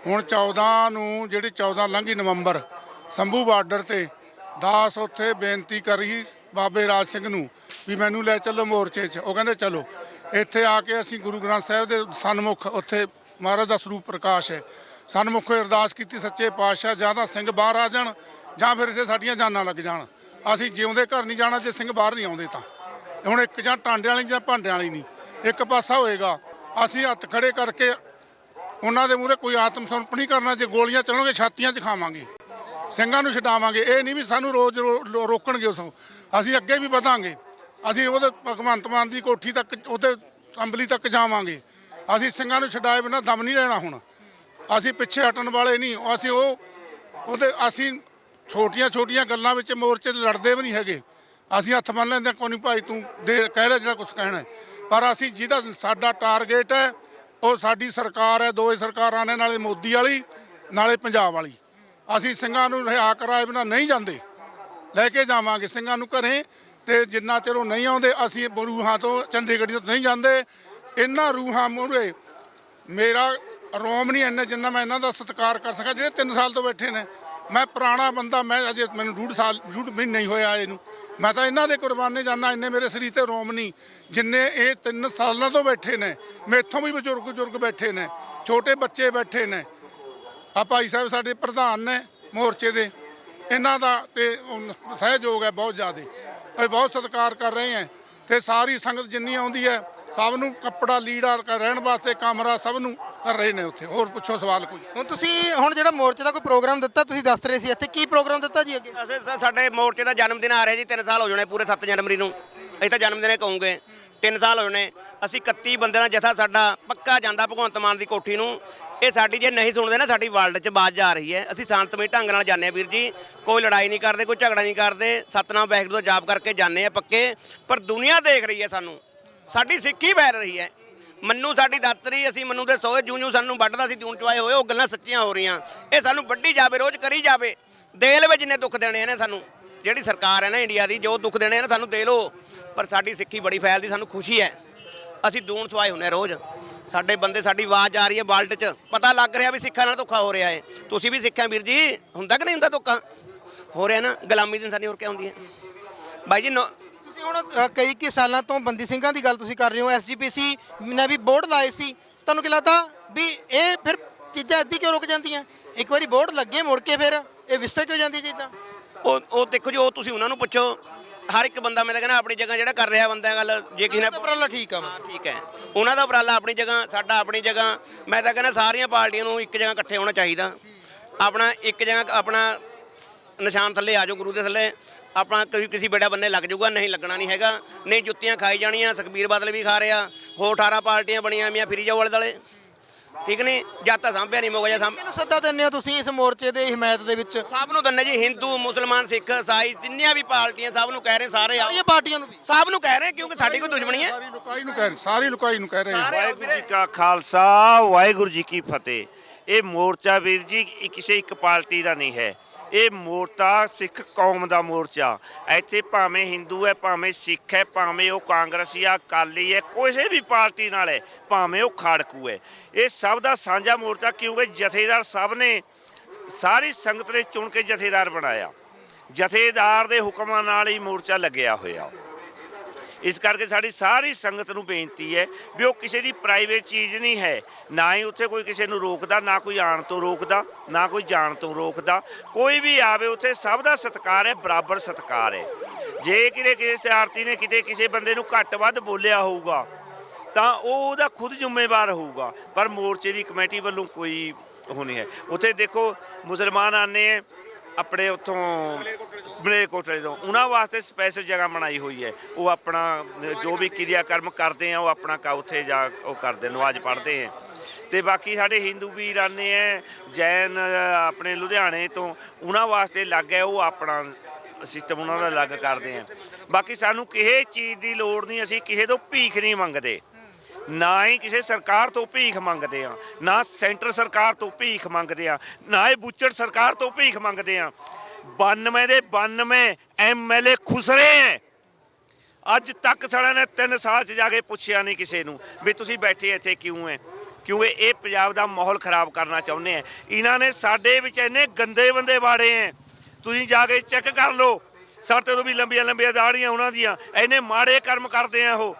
ਹੁਣ 14 ਨੂੰ ਜਿਹੜੀ 14 ਲੰਘੀ ਨਵੰਬਰ, ਸੰਭੂ ਬਾਰਡਰ ਤੇ, ਦਾਸ ਉੱਥੇ ਬੇਨਤੀ ਕਰੀ ਬਾਬੇ ਰਾਜ ਸਿੰਘ ਨੂੰ ਵੀ ਮੈਨੂੰ ਲੈ ਚੱਲੋ ਮੋਰਚੇ 'ਚ। ਉਹ ਕਹਿੰਦੇ, ਚਲੋ। ਇੱਥੇ ਆ ਕੇ ਅਸੀਂ ਗੁਰੂ ਗ੍ਰੰਥ ਸਾਹਿਬ ਦੇ ਸਨਮੁਖ ਉੱਥੇ ਮਹਾਰਾਜ ਦਾ ਸਰੂਪ ਪ੍ਰਕਾਸ਼ ਹੈ। ਸਨਮੁਖ ਅਰਦਾਸ ਕੀਤੀ, ਸੱਚੇ ਪਾਤਸ਼ਾਹ, ਜਾਂ ਤਾਂ ਸਿੰਘ ਬਾਹਰ ਆ ਜਾਣ, ਜਾਂ ਫਿਰ ਇੱਥੇ ਸਾਡੀਆਂ ਜਾਨਾਂ ਲੱਗ ਜਾਣ। ਅਸੀਂ ਜਿਉਂਦੇ ਘਰ ਨਹੀਂ ਜਾਣਾ, ਜੇ ਸਿੰਘ ਬਾਹਰ ਨਹੀਂ ਆਉਂਦੇ ਤਾਂ। ਹੁਣ ਇੱਕ ਜਾਂ ਟਾਂਡੇ ਵਾਲੀ ਜਾਂ ਭਾਂਡੇ ਵਾਲੀ ਨਹੀਂ। ਇੱਕ ਪਾਸਾ ਹੋਏਗਾ। ਅਸੀਂ ਹੱਥ ਖੜੇ ਕਰਕੇ ਉਹਨਾਂ ਦੇ ਮੂਹਰੇ ਕੋਈ ਆਤਮ ਸਮਰਪਣ ਨਹੀਂ ਕਰਨਾ, ਜੇ ਗੋਲੀਆਂ ਚੱਲਣਗੇ ਛਾਤੀਆਂ 'ਚ ਖਾਵਾਂਗੇ। ਸਿੰਘਾਂ ਨੂੰ ਛਡਾਵਾਂਗੇ। ਇਹ ਨਹੀਂ ਵੀ ਸਾਨੂੰ ਰੋਜ਼ ਰੋ- ਰੋਕਣਗੇ ਉਸ। ਅਸੀਂ ਅੱਗੇ ਵੀ ਵਧਾਂਗੇ। ਅਸੀਂ ਉਹਦੇ ਭਗਵੰਤ ਮਾਨ ਦੀ ਕੋਠੀ ਤੱਕ ਉਹਦੇ ਅੰਬਲੀ ਤੱਕ ਜਾਵਾਂਗੇ। ਅਸੀਂ ਸਿੰਘਾਂ ਨੂੰ ਛਡਾਏ ਬਿਨਾਂ ਦਮ ਨਹੀਂ ਲੈਣਾ ਹੁਣ। ਅਸੀਂ ਪਿੱਛੇ ਹਟਣ ਵਾਲੇ ਨਹੀਂ। ਅਸੀਂ ਉਹ ਉਹਦੇ ਅਸੀਂ ਛੋਟੀਆਂ ਛੋਟੀਆਂ ਗੱਲਾਂ ਵਿੱਚ ਮੋਰਚੇ 'ਚ ਲੜਦੇ ਵੀ ਨਹੀਂ ਹੈਗੇ। ਅਸੀਂ ਹੱਥ ਬੰਨ ਲੈਂਦੇ ਹਾਂ, ਕੋਈ ਨਹੀਂ ਭਾਈ ਤੂੰ ਦੇ ਕਹਿ ਲੈ ਜਿਹੜਾ ਕੁਝ ਕਹਿਣਾ ਪਰ ਅਸੀਂ ਜਿਹਦਾ ਸਾਡਾ ਟਾਰਗੇਟ ਹੈ ਉਹ ਸਾਡੀ ਸਰਕਾਰ ਹੈ ਦੋਏ ਸਰਕਾਰਾਂ ਨੇ ਨਾਲੇ ਮੋਦੀ ਵਾਲੀ ਨਾਲੇ ਪੰਜਾਬ ਵਾਲੀ। ਅਸੀਂ ਸਿੰਘਾਂ ਨੂੰ ਰਿਹਾ ਕਰਾਏ ਬਿਨਾਂ ਨਹੀਂ ਜਾਂਦੇ। ਲੈ ਕੇ ਜਾਵਾਂਗੇ ਸਿੰਘਾਂ ਨੂੰ ਘਰੇ। ਤੇ ਜਿੰਨਾ ਚਿਰ ਉਹ ਨਹੀਂ ਆਉਂਦੇ, ਅਸੀਂ ਰੂਹਾਂ ਤੋਂ ਚੰਡੀਗੜ੍ਹ ਤੋਂ ਨਹੀਂ ਜਾਂਦੇ। ਇਹਨਾਂ ਰੂਹਾਂ ਮੂਹਰੇ ਮੇਰਾ ਰੋਮ ਨਹੀਂ ਇੰਨਾ ਜਿੰਨਾ ਮੈਂ ਇਹਨਾਂ ਦਾ ਸਤਿਕਾਰ ਕਰ ਸਕਾਂ, ਜਿਹੜੇ 3 ਸਾਲ ਤੋਂ ਬੈਠੇ ਨੇ। ਮੈਂ ਪੁਰਾਣਾ ਬੰਦਾ, ਮੈਂ ਅਜੇ ਮੈਨੂੰ ਡੂਢ ਸਾਲ, ਡੂਢ ਮਹੀਨੇ ਨਹੀਂ ਹੋਇਆ ਇਹਨੂੰ ਮੈਂ ਤਾਂ ਇਹਨਾਂ ਦੇ ਕੁਰਬਾਨੇ ਜਾਣਾ ਇੰਨੇ ਮੇਰੇ ਸਰੀਰ ਤੇ ਰੋਮ ਨਹੀਂ, ਜਿੰਨੇ ਇਹ 3 ਸਾਲਾਂ ਤੋਂ ਬੈਠੇ ਨੇ। ਮੇਥੋਂ ਵੀ ਬਜ਼ੁਰਗ ਬਜ਼ੁਰਗ ਬੈਠੇ ਨੇ, ਛੋਟੇ ਬੱਚੇ ਬੈਠੇ ਨੇ। ਆ ਭਾਈ ਸਾਹਿਬ ਸਾਡੇ ਪ੍ਰਧਾਨ ਨੇ ਮੋਰਚੇ ਦੇ। ਇਹਨਾਂ ਦਾ ਤੇ ਸਹਿਯੋਗ ਹੈ ਬਹੁਤ ਜ਼ਿਆਦਾ। ਇਹ ਬਹੁਤ ਸਤਿਕਾਰ ਕਰ ਰਹੇ ਹੈ ਤੇ ਸਾਰੀ ਸੰਗਤ ਜਿੰਨੀ ਆਉਂਦੀ ਹੈ ਸਭ ਨੂੰ ਕੱਪੜਾ ਲੀੜਾ ਰਹਿਣ ਵਾਸਤੇ ਕਮਰਾ ਸਭ ਨੂੰ ਕਰ ਰਹੇ ਨੇ ਉੱਥੇ। ਹੋਰ ਪੁੱਛੋ ਸਵਾਲ ਕੋਈ? ਹੁਣ ਤੁਸੀਂ ਹੁਣ ਜਿਹੜਾ ਮੋਰਚੇ ਦਾ ਕੋਈ ਪ੍ਰੋਗਰਾਮ ਦਿੱਤਾ ਤੁਸੀਂ ਦੱਸ ਰਹੇ ਸੀ ਇੱਥੇ। ਕੀ ਪ੍ਰੋਗਰਾਮ ਦਿੱਤਾ ਜੀ ਅੱਗੇ? ਅਸੀਂ ਸਾ- ਸਾਡੇ ਮੋਰਚੇ ਦਾ ਜਨਮ ਦਿਨ ਆ ਰਿਹਾ ਜੀ 3 ਸਾਲ ਹੋ ਜਾਣੇ ਪੂਰੇ 7 ਜਨਵਰੀ ਨੂੰ। ਅਸੀਂ ਤਾਂ ਜਨਮ ਦਿਨੇ ਕਹੂੰਗੇ 3 ਸਾਲ ਹੋ ਜਾਣੇ। ਅਸੀਂ 31 ਬੰਦੇ ਦਾ ਜਥਾ ਸਾਡਾ ਪੱਕਾ ਜਾਂਦਾ ਭਗਵੰਤ ਮਾਨ ਦੀ ਕੋਠੀ ਨੂੰ। ਇਹ ਸਾਡੀ ਜੇ ਨਹੀਂ ਸੁਣਦੇ ਨਾ, ਸਾਡੀ ਵਰਲਡ 'ਚ ਬਾਜ਼ ਜਾ ਰਹੀ ਹੈ। ਅਸੀਂ ਸ਼ਾਂਤਮਈ ਢੰਗ ਨਾਲ ਜਾਂਦੇ ਆ ਵੀਰ ਜੀ। ਕੋਈ ਲੜਾਈ ਨਹੀਂ ਕਰਦੇ, ਕੋਈ ਝਗੜਾ ਨਹੀਂ ਕਰਦੇ। ਸਤਨਾਮ ਵਾਹਿਗੁਰੂ ਦਾ ਜਾਪ ਕਰਕੇ ਜਾਂਦੇ ਆ ਪੱਕੇ। ਪਰ ਦੁਨੀਆ ਦੇਖ ਰਹੀ ਹੈ ਸਾਨੂੰ। ਸਾਡੀ ਸਿੱਖੀ ਫੈਲ ਰਹੀ ਹੈ। ਮੰਨੂ ਸਾਡੀ ਦਾਤਰੀ ਅਸੀਂ ਮੰਨੂ ਦੇ ਸੋਏ ਜੂੰ ਜੂੰ ਸਾਨੂੰ ਵੱਢਦਾ ਸੀ, ਜੂਨ ਚਵਾਏ ਹੋਏ, ਉਹ ਗੱਲਾਂ ਸੱਚੀਆਂ ਹੋ ਰਹੀਆਂ। ਇਹ ਸਾਨੂੰ ਵੱਢੀ ਜਾਵੇ, ਰੋਜ਼ ਕਰੀ ਜਾਵੇ। ਦੇ ਵਿੱਚ ਜਿੰਨੇ ਦੁੱਖ ਦੇਣੇ ਨੇ ਸਾਨੂੰ, ਜਿਹੜੀ ਸਰਕਾਰ ਹੈ ਨਾ ਇੰਡੀਆ ਦੀ, ਜੋ ਦੁੱਖ ਦੇਣੇ ਨੇ ਸਾਨੂੰ ਦੇ ਲੋ ਪਰ ਸਾਡੀ ਸਿੱਖੀ ਬੜੀ ਫੈਲਦੀ, ਸਾਨੂੰ ਖੁਸ਼ੀ ਹੈ। ਅਸੀਂ ਦੂਣ ਸਵਾਏ ਹੁੰਨੇ ਰੋਜ਼। ਸਾਡੇ ਬੰਦੇ ਸਾਡੀ ਆਵਾਜ਼ ਆ ਰਹੀ ਹੈ ਵਰਲਡ 'ਚ। ਪਤਾ ਲੱਗ ਰਿਹਾ ਵੀ ਸਿੱਖਾਂ ਨਾਲ ਧੋਖਾ ਹੋ ਰਿਹਾ ਹੈ ਤੁਸੀਂ ਵੀ ਸਿੱਖਿਆ ਵੀਰ ਜੀ ਹੁੰਦਾ ਕਿ ਨਹੀਂ ਹੁੰਦਾ ਧੋਖਾ? ਹੋ ਰਿਹਾ ਨਾ ਗੁਲਾਮੀ ਦੀ ਇਨਸਾਨੀ ਹੋਰ ਕਿਆ ਹੁੰਦੀ ਹੈ? ਬਾਈ ਜੀ ਤੁਸੀਂ ਹੁਣ ਅ, ਕਈ ਕੀ ਸਾਲਾਂ ਤੋਂ ਬੰਦੀ ਸਿੰਘਾਂ ਦੀ ਗੱਲ ਤੁਸੀਂ ਕਰ ਰਹੇ ਹੋ ਐਸਜੀਪੀਸੀ ਨੇ ਵੀ ਬੋਰਡ ਲਾਏ ਸੀ। ਤੁਹਾਨੂੰ ਕੀ ਲੱਗਦਾ ਵੀ ਇਹ ਫਿਰ ਚੀਜ਼ਾਂ ਇੱਦੀ ਕਿਉਂ ਰੁਕ ਜਾਂਦੀਆਂ? ਇੱਕ ਵਾਰੀ ਬੋਰਡ ਲੱਗੇ ਮੁੜ ਕੇ ਫਿਰ ਇਹ ਵਿਸਤੇ ਕਿਉਂ ਜਾਂਦੀ ਚੀਜ਼ਾਂ? ਉਹ ਉਹ ਦੇਖੋ ਜੀ ਉਹ ਤੁਸੀਂ ਉਹਨਾਂ ਨੂੰ ਪੁੱਛੋ। ਹਰ ਇੱਕ ਬੰਦਾ ਮੈਂ ਤਾਂ ਕਹਿੰਦਾ ਆਪਣੀ ਜਗ੍ਹਾ ਜਿਹੜਾ ਕਰ ਰਿਹਾ ਬੰਦਾ ਗੱਲ ਜੇ ਕਿਸੇ ਨੇ ਤਾਂ ਉਪਰਾਲਾ ਠੀਕ ਆ ਹਾਂ ਠੀਕ ਹੈ। ਉਹਨਾਂ ਦਾ ਉਪਰਾਲਾ ਆਪਣੀ ਜਗ੍ਹਾ ਸਾਡਾ ਆਪਣੀ ਜਗ੍ਹਾ। ਮੈਂ ਤਾਂ ਕਹਿੰਦਾ ਸਾਰੀਆਂ ਪਾਰਟੀਆਂ ਨੂੰ ਇੱਕ ਜਗ੍ਹਾ ਇਕੱਠੇ ਹੋਣਾ ਚਾਹੀਦਾ। ਆਪਣਾ ਇੱਕ ਜਗ੍ਹਾ ਆਪਣਾ ਨਿਸ਼ਾਨ ਥੱਲੇ ਆ ਜਾਓ ਗੁਰੂ ਦੇ ਥੱਲੇ। ਆਪਣਾ ਕੋਈ ਕਿਸੇ ਬੇੜਾ ਬੰਨੇ ਲੱਗ ਜਾਊਗਾ ਨਹੀਂ ਲੱਗਣਾ ਨਹੀਂ ਹੈਗਾ। ਨਹੀਂ ਜੁੱਤੀਆਂ ਖਾਈ ਜਾਣੀਆਂ ਸੁਖਬੀਰ ਬਾਦਲ ਵੀ ਖਾ ਰਿਹਾ। ਹੋਰ 18 ਪਾਰਟੀਆਂ ਬਣੀਆਂ ਮੀਆਂ ਫਿਰੀ ਜਾਓ ਵਾਲੇ ਦਲੇ ਠੀਕ ਨਹੀਂ? ਜਦ ਤਾਂ ਸਾਂਭਿਆ ਨਹੀਂ ਮੁੱਕ ਜਾ ਸਾਂਭ ਕਿਹਨੂੰ ਸੱਦਾ ਦਿੰਦੇ ਹੋ ਤੁਸੀਂ ਇਸ ਮੋਰਚੇ ਦੇ ਹਮਾਇਤ ਦੇ ਵਿੱਚ? ਸਭ ਨੂੰ ਦੰਨੇ ਜੀ ਹਿੰਦੂ ਮੁਸਲਮਾਨ ਸਿੱਖ ਈਸਾਈ ਜਿੰਨੀਆਂ ਵੀ ਪਾਰਟੀਆਂ ਸਭ ਨੂੰ ਕਹਿ ਰਹੇ ਸਾਰੇ ਸਾਰੀਆਂ ਪਾਰਟੀਆਂ ਨੂੰ ਵੀ? ਸਭ ਨੂੰ ਕਹਿ ਰਹੇ ਕਿਉਂਕਿ ਸਾਡੀ ਕੋਈ ਦੁਸ਼ਮਣੀ ਹੈ। ਸਾਰੀ ਲੁਕਾਈ ਨੂੰ ਕਹਿ ਸਾਰੀ ਲੁਕਾਈ ਨੂੰ ਕਹਿ ਰਹੇ ਆ। ਵਾਹਿਗੁਰੂ ਜੀ ਕਾ ਖਾਲਸਾ ਵਾਹਿਗੁਰੂ ਜੀ ਕੀ ਫਤਿਹ। ਇਹ ਮੋਰਚਾ ਵੀਰ ਜੀ ਇਹ ਕਿਸੇ ਇੱਕ ਪਾਰਟੀ ਦਾ ਨਹੀਂ ਹੈ। ਇਹ ਮੋਰਚਾ ਸਿੱਖ ਕੌਮ ਦਾ ਮੋਰਚਾ। ਇੱਥੇ ਭਾਵੇਂ ਹਿੰਦੂ ਹੈ, ਭਾਵੇਂ ਸਿੱਖ ਹੈ, ਭਾਵੇਂ ਉਹ ਕਾਂਗਰਸੀ ਆ, ਅਕਾਲੀ ਹੈ, ਕਿਸੇ ਵੀ ਪਾਰਟੀ ਨਾਲ ਹੈ, ਭਾਵੇਂ ਉਹ ਖਾੜਕੂ ਹੈ। ਇਹ ਸਭ ਦਾ ਸਾਂਝਾ ਮੋਰਚਾ ਕਿਉਂਕਿ ਜਥੇਦਾਰ ਸਭ ਨੇ ਸਾਰੀ ਸੰਗਤ ਨੇ ਚੁਣ ਕੇ ਜਥੇਦਾਰ ਬਣਾਇਆ। ਜਥੇਦਾਰ ਦੇ ਹੁਕਮਾਂ ਨਾਲ ਹੀ ਮੋਰਚਾ ਲੱਗਿਆ ਹੋਇਆ। ਇਸ ਕਰਕੇ ਸਾਡੀ ਸਾਰੀ ਸੰਗਤ ਨੂੰ ਬੇਨਤੀ ਹੈ ਵੀ ਉਹ ਕਿਸੇ ਦੀ ਪ੍ਰਾਈਵੇਟ ਚੀਜ਼ ਨਹੀਂ ਹੈ। ਨਾ ਹੀ ਉੱਥੇ ਕੋਈ ਕਿਸੇ ਨੂੰ ਰੋਕਦਾ, ਨਾ ਕੋਈ ਆਣ ਤੋਂ ਰੋਕਦਾ, ਨਾ ਕੋਈ ਜਾਣ ਤੋਂ ਰੋਕਦਾ। ਕੋਈ ਵੀ ਆਵੇ, ਉੱਥੇ ਸਭ ਦਾ ਸਤਿਕਾਰ ਹੈ, ਬਰਾਬਰ ਸਤਿਕਾਰ ਹੈ। ਜੇ ਕਿਤੇ ਕਿਸੇ ਆਰਤੀ ਨੇ ਕਿਤੇ ਕਿਸੇ ਬੰਦੇ ਨੂੰ ਘੱਟ ਵੱਧ ਬੋਲਿਆ ਹੋਊਗਾ, ਤਾਂ ਉਹ ਉਹਦਾ ਖੁਦ ਜ਼ਿੰਮੇਵਾਰ ਹੋਊਗਾ। ਪਰ ਮੋਰਚੇ ਦੀ ਕਮੇਟੀ ਵੱਲੋਂ ਕੋਈ ਉਹ ਨਹੀਂ ਹੈ। ਉੱਥੇ ਦੇਖੋ, ਮੁਸਲਮਾਨ ਆਨੇ ਹੈ ਆਪਣੇ ਉੱਥੋਂ ਬਲੇਕੋਟਲੇ ਤੋਂ। ਉਹਨਾਂ ਵਾਸਤੇ ਸਪੈਸ਼ਲ ਜਗ੍ਹਾ ਬਣਾਈ ਹੋਈ ਹੈ। ਉਹ ਆਪਣਾ, ਜੋ ਵੀ ਕਿਰਿਆ ਕਰਮ ਕਰਦੇ ਆ, ਉਹ ਆਪਣਾ ਕਾ ਉੱਥੇ ਜਾ ਉਹ ਕਰਦੇ ਨਵਾਜ਼ ਪੜ੍ਹਦੇ ਆ। ਤੇ ਬਾਕੀ ਸਾਡੇ ਹਿੰਦੂ ਵੀਰ ਆਨੇ ਆ, ਜੈਨ, ਆਪਣੇ ਲੁਧਿਆਣੇ ਤੋਂ, ਉਹਨਾਂ ਵਾਸਤੇ ਲੱਗ ਹੈ, ਉਹ ਆਪਣਾ ਸਿਸਟਮ ਉਹਨਾਂ ਦਾ ਅਲੱਗ ਕਰਦੇ ਆ। ਬਾਕੀ ਸਾਨੂੰ ਕਿਸੇ ਚੀਜ਼ ਦੀ ਲੋੜ ਨਹੀਂ, ਅਸੀਂ ਕਿਸੇ ਤੋਂ ਭੀਖ ਨਹੀਂ ਮੰਗਦੇ। ਨਾ ਹੀ ਕਿਸੇ ਸਰਕਾਰ ਤੋਂ ਭੀਖ ਮੰਗਦੇ ਆ ਨਾ ਸੈਂਟਰ ਸਰਕਾਰ ਤੋਂ ਭੀਖ ਮੰਗਦੇ ਆ ਨਾ ਹੀ ਬੁੱਚੜ ਸਰਕਾਰ ਤੋਂ ਭੀਖ ਮੰਗਦੇ ਆ 92 ਦੇ 92 ਐਮਐਲਏ ਖੁਸਰੇ ਐ ਅੱਜ ਤੱਕ ਸਾਲਿਆਂ ਨੇ 3 ਸਾਲ ਚ ਜਾ ਕੇ ਪੁੱਛਿਆ ਨਹੀਂ ਕਿਸੇ ਨੂੰ ਵੀ ਤੁਸੀਂ ਬੈਠੇ ਇੱਥੇ ਕਿਉਂ ਐ ਕਿਉਂਕਿ ਇਹ ਪੰਜਾਬ ਦਾ ਮਾਹੌਲ ਖਰਾਬ ਕਰਨਾ ਚਾਹੁੰਦੇ ਆ ਇਹਨਾਂ ਨੇ ਸਾਡੇ ਵਿੱਚ ਇੰਨੇ ਗੰਦੇ ਬੰਦੇ ਵਾੜੇ ਐ ਤੁਸੀਂ ਜਾ ਕੇ ਚੈੱਕ ਕਰ ਲਓ, ਸਾਡੇ ਤੋਂ ਵੀ ਲੰਬੀਆਂ ਲੰਬੀਆਂ ਦਾੜੀਆਂ ਉਹਨਾਂ ਦੀਆਂ, ਇੰਨੇ ਮਾੜੇ ਕਰਮ ਕਰਦੇ ਆ ਉਹ।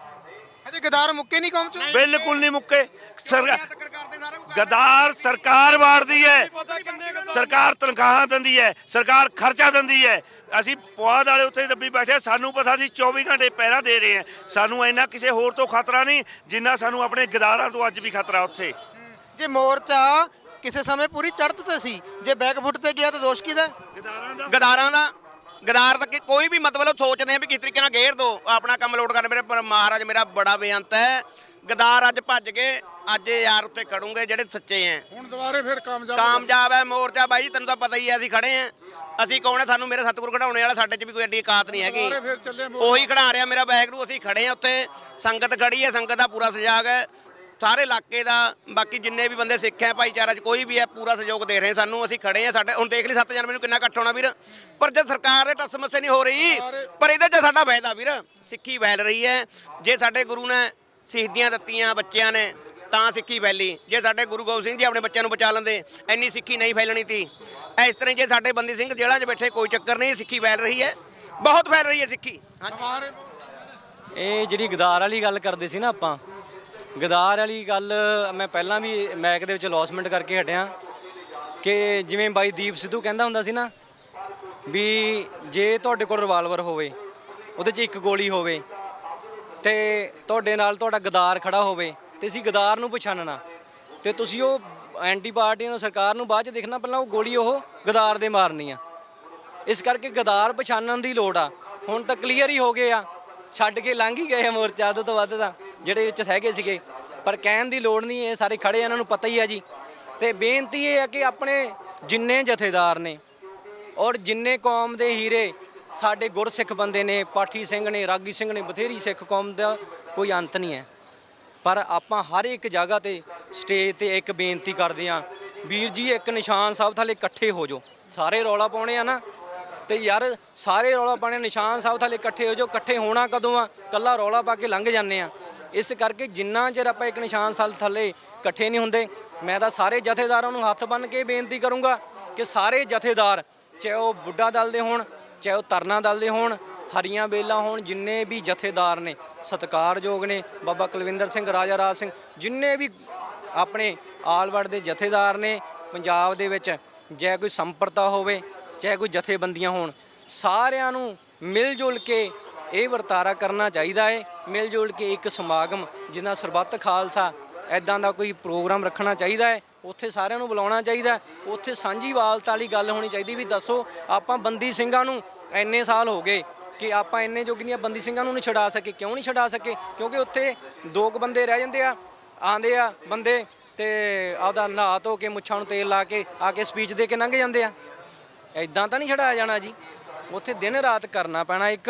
ਹਜੇ ਗਦਾਰ ਮੁੱਕੇ ਨਹੀਂ ਕੌਮ ਚੋਂ? ਬਿਲਕੁਲ ਨਹੀਂ ਮੁੱਕੇ। ਗਦਾਰ ਸਰਕਾਰ ਵਾੜਦੀ ਹੈ। ਸਰਕਾਰ ਤਨਖਾਹਾਂ ਦਿੰਦੀ ਹੈ। ਸਰਕਾਰ ਖਰਚਾ ਦਿੰਦੀ ਹੈ। ਅਸੀਂ ਪੁਆਧ ਵਾਲੇ ਉੱਥੇ ਦੱਬੀ ਬੈਠੇ ਸਾਨੂੰ ਪਤਾ ਸੀ 24 ਘੰਟੇ ਪਹਿਰਾ ਦੇ ਰਹੇ ਆ ਸਾਨੂੰ ਇੰਨਾ ਕਿਸੇ ਹੋਰ ਤੋਂ ਖਤਰਾ ਨਹੀਂ ਜਿੰਨਾ ਸਾਨੂੰ ਆਪਣੇ ਗਦਾਰਾਂ ਤੋਂ ਅੱਜ ਵੀ ਖਤਰਾ ਉੱਥੇ। ਜੇ ਮੋਰਚਾ ਕਿਸੇ ਸਮੇਂ ਪੂਰੀ ਚੜ੍ਹਤ ਤੇ ਸੀ ਜੇ ਬੈਕਫੁੱਟ ਤੇ ਗਿਆ ਤਾਂ ਦੋਸ਼ ਕਿਹਦਾ? ਹੈ? ਗਦਾਰਾਂ ਦਾ। ਗਦਾਰਾਂ ਦਾ। ਗਦਾਰ ਤੱਕ ਕੋਈ ਵੀ ਮਤਲਬ ਸੋਚਦੇ ਆ ਵੀ ਕਿਸ ਤਰੀਕੇ ਨਾਲ ਘੇਰ ਦੋ ਆਪਣਾ ਕੰਮ ਲੋਡ ਕਰ ਮੇਰੇ ਪਰ ਮਹਾਰਾਜ ਮੇਰਾ ਬੜਾ ਬੇਅੰਤ ਹੈ। ਗਦਾਰ ਅੱਜ ਭੱਜ ਗਏ ਅੱਜ ਇਹ ਯਾਰ ਉੱਤੇ ਖੜੂਗੇ ਜਿਹੜੇ ਸੱਚੇ ਐ। ਹੁਣ ਦੁਬਾਰੇ ਫਿਰ ਕਾਮਯਾਬ ਕਾਮਯਾਬ ਹੈ ਮੋਰਚਾ ਬਾਈ ਤੈਨੂੰ ਤਾਂ ਪਤਾ ਹੀ ਹੈ ਅਸੀਂ ਖੜੇ ਆ। ਅਸੀਂ ਕੌਣ ਹੈ? ਸਾਨੂੰ ਮੇਰੇ ਸਤਿਗੁਰ ਘਟਾਉਣੇ ਵਾਲਾ ਸਾਡੇ 'ਚ ਵੀ ਕੋਈ ਐਡੀ ਔਕਾਤ ਨਹੀਂ ਹੈਗੀ। ਉਹੀ ਖੜਾ ਰਿਹਾ ਮੇਰਾ ਵਾਹਿਗੁਰੂ ਅਸੀਂ ਖੜੇ ਆ ਉੱਥੇ। ਸੰਗਤ ਖੜੀ ਹੈ ਸੰਗਤ ਦਾ ਪੂਰਾ ਸਹਿਯੋਗ ਹੈ। ਸਾਰੇ ਇਲਾਕੇ ਦਾ, ਬਾਕੀ ਜਿੰਨੇ ਵੀ ਬੰਦੇ ਸਿੱਖ ਹੈ ਭਾਈਚਾਰਾ 'ਚ, ਕੋਈ ਵੀ ਹੈ, ਪੂਰਾ ਸਹਿਯੋਗ ਦੇ ਰਹੇ ਸਾਨੂੰ, ਅਸੀਂ ਖੜੇ ਆ ਸਾਡੇ, ਹੁਣ ਦੇਖ ਲਈ 7 ਜਨਵਰੀ ਨੂੰ ਕਿੰਨਾ ਇਕੱਠ ਹੋਣਾ ਵੀਰ। ਪਰ ਜਦ ਸਰਕਾਰ ਦੇ ਟੱਸ ਮੱਸੇ ਨਹੀਂ ਹੋ ਰਹੀ, ਪਰ ਇਹਦੇ 'ਚ ਸਾਡਾ ਫਾਇਦਾ ਵੀਰ, ਸਿੱਖੀ ਫੈਲ ਰਹੀ ਹੈ। ਜੇ ਸਾਡੇ ਗੁਰੂ ਨੇ ਸ਼ਹੀਦੀਆਂ ਦਿੱਤੀਆਂ ਬੱਚਿਆਂ ਨੇ, ਤਾਂ ਸਿੱਖੀ ਫੈਲੀ। ਜੇ ਸਾਡੇ ਗੁਰੂ ਗੋਬਿੰਦ ਸਿੰਘ ਜੀ ਆਪਣੇ ਬੱਚਿਆਂ ਨੂੰ ਬਚਾ ਲੈਂਦੇ, ਇੰਨੀ ਸਿੱਖੀ ਨਹੀਂ ਫੈਲਣੀ ਸੀ। ਇਸ ਤਰ੍ਹਾਂ ਹੀ ਜੇ ਸਾਡੇ ਬੰਦੀ ਸਿੰਘ ਜੇਲ੍ਹਾਂ 'ਚ ਬੈਠੇ, ਕੋਈ ਚੱਕਰ ਨਹੀਂ, ਸਿੱਖੀ ਫੈਲ ਰਹੀ ਹੈ। ਬਹੁਤ ਫੈਲ ਰਹੀ ਹੈ ਸਿੱਖੀ। ਹਾਂਜੀ ਇਹ ਜਿਹੜੀ ਗਦਾਰ ਵਾਲੀ ਗੱਲ ਕਰਦੇ ਸੀ ਨਾ ਆਪਾਂ ਗਦਾਰ ਵਾਲੀ ਗੱਲ ਮੈਂ ਪਹਿਲਾਂ ਵੀ ਮੈਕ ਦੇ ਵਿੱਚ ਲੌਸਮੈਂਟ ਕਰਕੇ ਹਟਿਆ ਕਿ ਜਿਵੇਂ ਬਾਈ ਦੀਪ ਸਿੱਧੂ ਕਹਿੰਦਾ ਹੁੰਦਾ ਸੀ ਨਾ ਵੀ ਜੇ ਤੁਹਾਡੇ ਕੋਲ ਰਿਵਾਲਵਰ ਹੋਵੇ, ਉਹਦੇ 'ਚ ਇੱਕ ਗੋਲੀ ਹੋਵੇ ਤੇ ਤੁਹਾਡੇ ਨਾਲ ਤੁਹਾਡਾ ਗਦਾਰ ਖੜਾ ਹੋਵੇ ਤੇ ਅਸੀਂ ਗਦਾਰ ਨੂੰ ਪਛਾਣਨਾ ਤੇ ਤੁਸੀਂ ਉਹ ਐਂਟੀ ਪਾਰਟੀਆਂ ਨੂੰ ਸਰਕਾਰ ਨੂੰ ਬਾਅਦ ਚ ਦੇਖਣਾ ਪਹਿਲਾਂ ਉਹ ਗੋਲੀ ਉਹ ਗਦਾਰ ਦੇ ਮਾਰਨੀ ਆ। ਇਸ ਕਰਕੇ ਗਦਾਰ ਪਛਾਣਨ ਦੀ ਲੋੜ ਆ। ਹੁਣ ਤਾਂ ਕਲੀਅਰ ਹੀ ਹੋ ਗਏ ਆ। ਛੱਡ ਕੇ ਲੰਘ ਹੀ ਗਏ ਆ ਮੋਰਚਾ ਤੋਂ ਤੋਂ ਵੱਧ ਤਾਂ। ਜਿਹੜੇ ਵਿੱਚ ਹੈਗੇ ਸੀਗੇ। ਪਰ ਕਹਿਣ ਦੀ ਲੋੜ ਨਹੀਂ, ਇਹ ਸਾਰੇ ਖੜੇ ਆ, ਇਹਨਾਂ ਨੂੰ ਪਤਾ ਹੀ ਹੈ ਜੀ। ਤੇ ਬੇਨਤੀ ਇਹ ਹੈ ਕਿ ਆਪਣੇ ਜਿੰਨੇ ਜਥੇਦਾਰ ਨੇ ਔਰ ਜਿੰਨੇ ਕੌਮ ਦੇ ਹੀਰੇ, ਸਾਡੇ ਗੁਰਸਿੱਖ ਬੰਦੇ ਨੇ, ਪਾਠੀ ਸਿੰਘ ਨੇ, ਰਾਗੀ ਸਿੰਘ ਨੇ, ਬਥੇਰੀ ਸਿੱਖ ਕੌਮ ਦਾ ਕੋਈ ਅੰਤ ਨਹੀਂ ਹੈ। ਪਰ ਆਪਾਂ ਹਰ ਇੱਕ ਜਗ੍ਹਾ ਤੇ, ਸਟੇਜ ਤੇ ਇੱਕ ਬੇਨਤੀ ਕਰਦੇ ਆ ਵੀਰ ਜੀ, ਇੱਕ ਨਿਸ਼ਾਨ ਸਾਹਿਬ ਥੱਲੇ ਇਕੱਠੇ ਹੋ ਜਾਓ। ਸਾਰੇ ਰੌਲਾ ਪਾਉਣੇ ਆ ਨਾ। ਤੇ ਯਾਰ, ਸਾਰੇ ਰੌਲਾ ਪਾਉਣੇ, ਨਿਸ਼ਾਨ ਸਾਹਿਬ ਥੱਲੇ ਇਕੱਠੇ ਹੋ ਜਾਓ। ਇਕੱਠੇ ਹੋਣਾ ਕਦੋਂ ਆ? ਕੱਲਾ ਰੌਲਾ ਪਾ ਕੇ ਲੰਘ ਜਾਂਦੇ ਆ। ਇਸ ਕਰਕੇ ਜਿੰਨਾ ਚਿਰ ਆਪਾਂ ਇੱਕ ਨਿਸ਼ਾਨ ਸਾਲ ਥੱਲੇ ਇਕੱਠੇ ਨਹੀਂ ਹੁੰਦੇ, ਮੈਂ ਤਾਂ ਸਾਰੇ ਜਥੇਦਾਰਾਂ ਨੂੰ ਹੱਥ ਬੰਨ੍ਹ ਕੇ ਬੇਨਤੀ ਕਰੂੰਗਾ ਕਿ ਸਾਰੇ ਜਥੇਦਾਰ, ਚਾਹੇ ਉਹ ਬੁੱਢਾ ਦਲ ਦੇ ਹੋਣ, ਚਾਹੇ ਉਹ ਤਰਨਾ ਦਲ ਦੇ ਹੋਣ, ਹਰੀਆਂ ਬੇਲਾਂ ਹੋਣ, ਜਿੰਨੇ ਵੀ ਜਥੇਦਾਰ ਨੇ, ਸਤਿਕਾਰਯੋਗ ਨੇ, ਬਾਬਾ ਕੁਲਵਿੰਦਰ ਸਿੰਘ, ਰਾਜਾ ਰਾਜ ਸਿੰਘ, ਜਿੰਨੇ ਵੀ ਆਪਣੇ ਆਲਵੜ ਦੇ ਜਥੇਦਾਰ ਨੇ, ਪੰਜਾਬ ਦੇ ਵਿੱਚ, ਜੇ ਕੋਈ ਸੰਪਰਦਾ ਹੋਵੇ ਚਾਹੇ ਕੋਈ ਜਥੇਬੰਦੀਆਂ ਹੋਣ, ਸਾਰਿਆਂ ਨੂੰ ਮਿਲ ਜੁਲ ਕੇ ਇਹ ਵਰਤਾਰਾ ਕਰਨਾ ਚਾਹੀਦਾ ਹੈ ਮਿਲ ਜੁਲ ਕੇ ਇੱਕ ਸਮਾਗਮ, ਜਿੰਨਾ ਸਰਬੱਤ ਖਾਲਸਾ ਐਦਾਂ ਦਾ ਕੋਈ ਪ੍ਰੋਗਰਾਮ ਰੱਖਣਾ ਚਾਹੀਦਾ ਹੈ ਉੱਥੇ ਸਾਰਿਆਂ ਨੂੰ ਬੁਲਾਉਣਾ ਚਾਹੀਦਾ ਹੈ। ਉੱਥੇ ਸਾਂਝੀਵਾਲਤਾ ਵਾਲੀ ਗੱਲ ਹੋਣੀ ਚਾਹੀਦੀ ਵੀ ਦੱਸੋ, ਆਪਾਂ ਬੰਦੀ ਸਿੰਘਾਂ ਨੂੰ ਇੰਨੇ ਸਾਲ ਹੋ ਗਏ ਕਿ ਆਪਾਂ ਇੰਨੇ ਜੋਗੀਆਂ ਬੰਦੀ ਸਿੰਘਾਂ ਨੂੰ ਨਹੀਂ ਛਡਾ ਸਕੇ, ਕਿਉਂ ਨਹੀਂ ਛਡਾ ਸਕੇ ਕਿਉਂਕਿ ਉੱਥੇ ਦੋ ਕੁ ਬੰਦੇ ਰਹਿ ਜਾਂਦੇ ਆ ਆਂਦੇ ਆ ਬੰਦੇ ਤੇ ਆਪਦਾ ਨਹਾ ਧੋ ਕੇ ਮੁੱਛਾਂ ਨੂੰ ਤੇਲ ਲਾ ਕੇ ਆ ਕੇ ਸਪੀਚ ਦੇ ਕੇ ਲੰਘ ਜਾਂਦੇ ਆ ਐਦਾਂ ਤਾਂ ਨਹੀਂ ਛਡਾਇਆ ਜਾਣਾ ਜੀ ਉੱਥੇ ਦਿਨ ਰਾਤ ਕਰਨਾ ਪੈਣਾ ਇੱਕ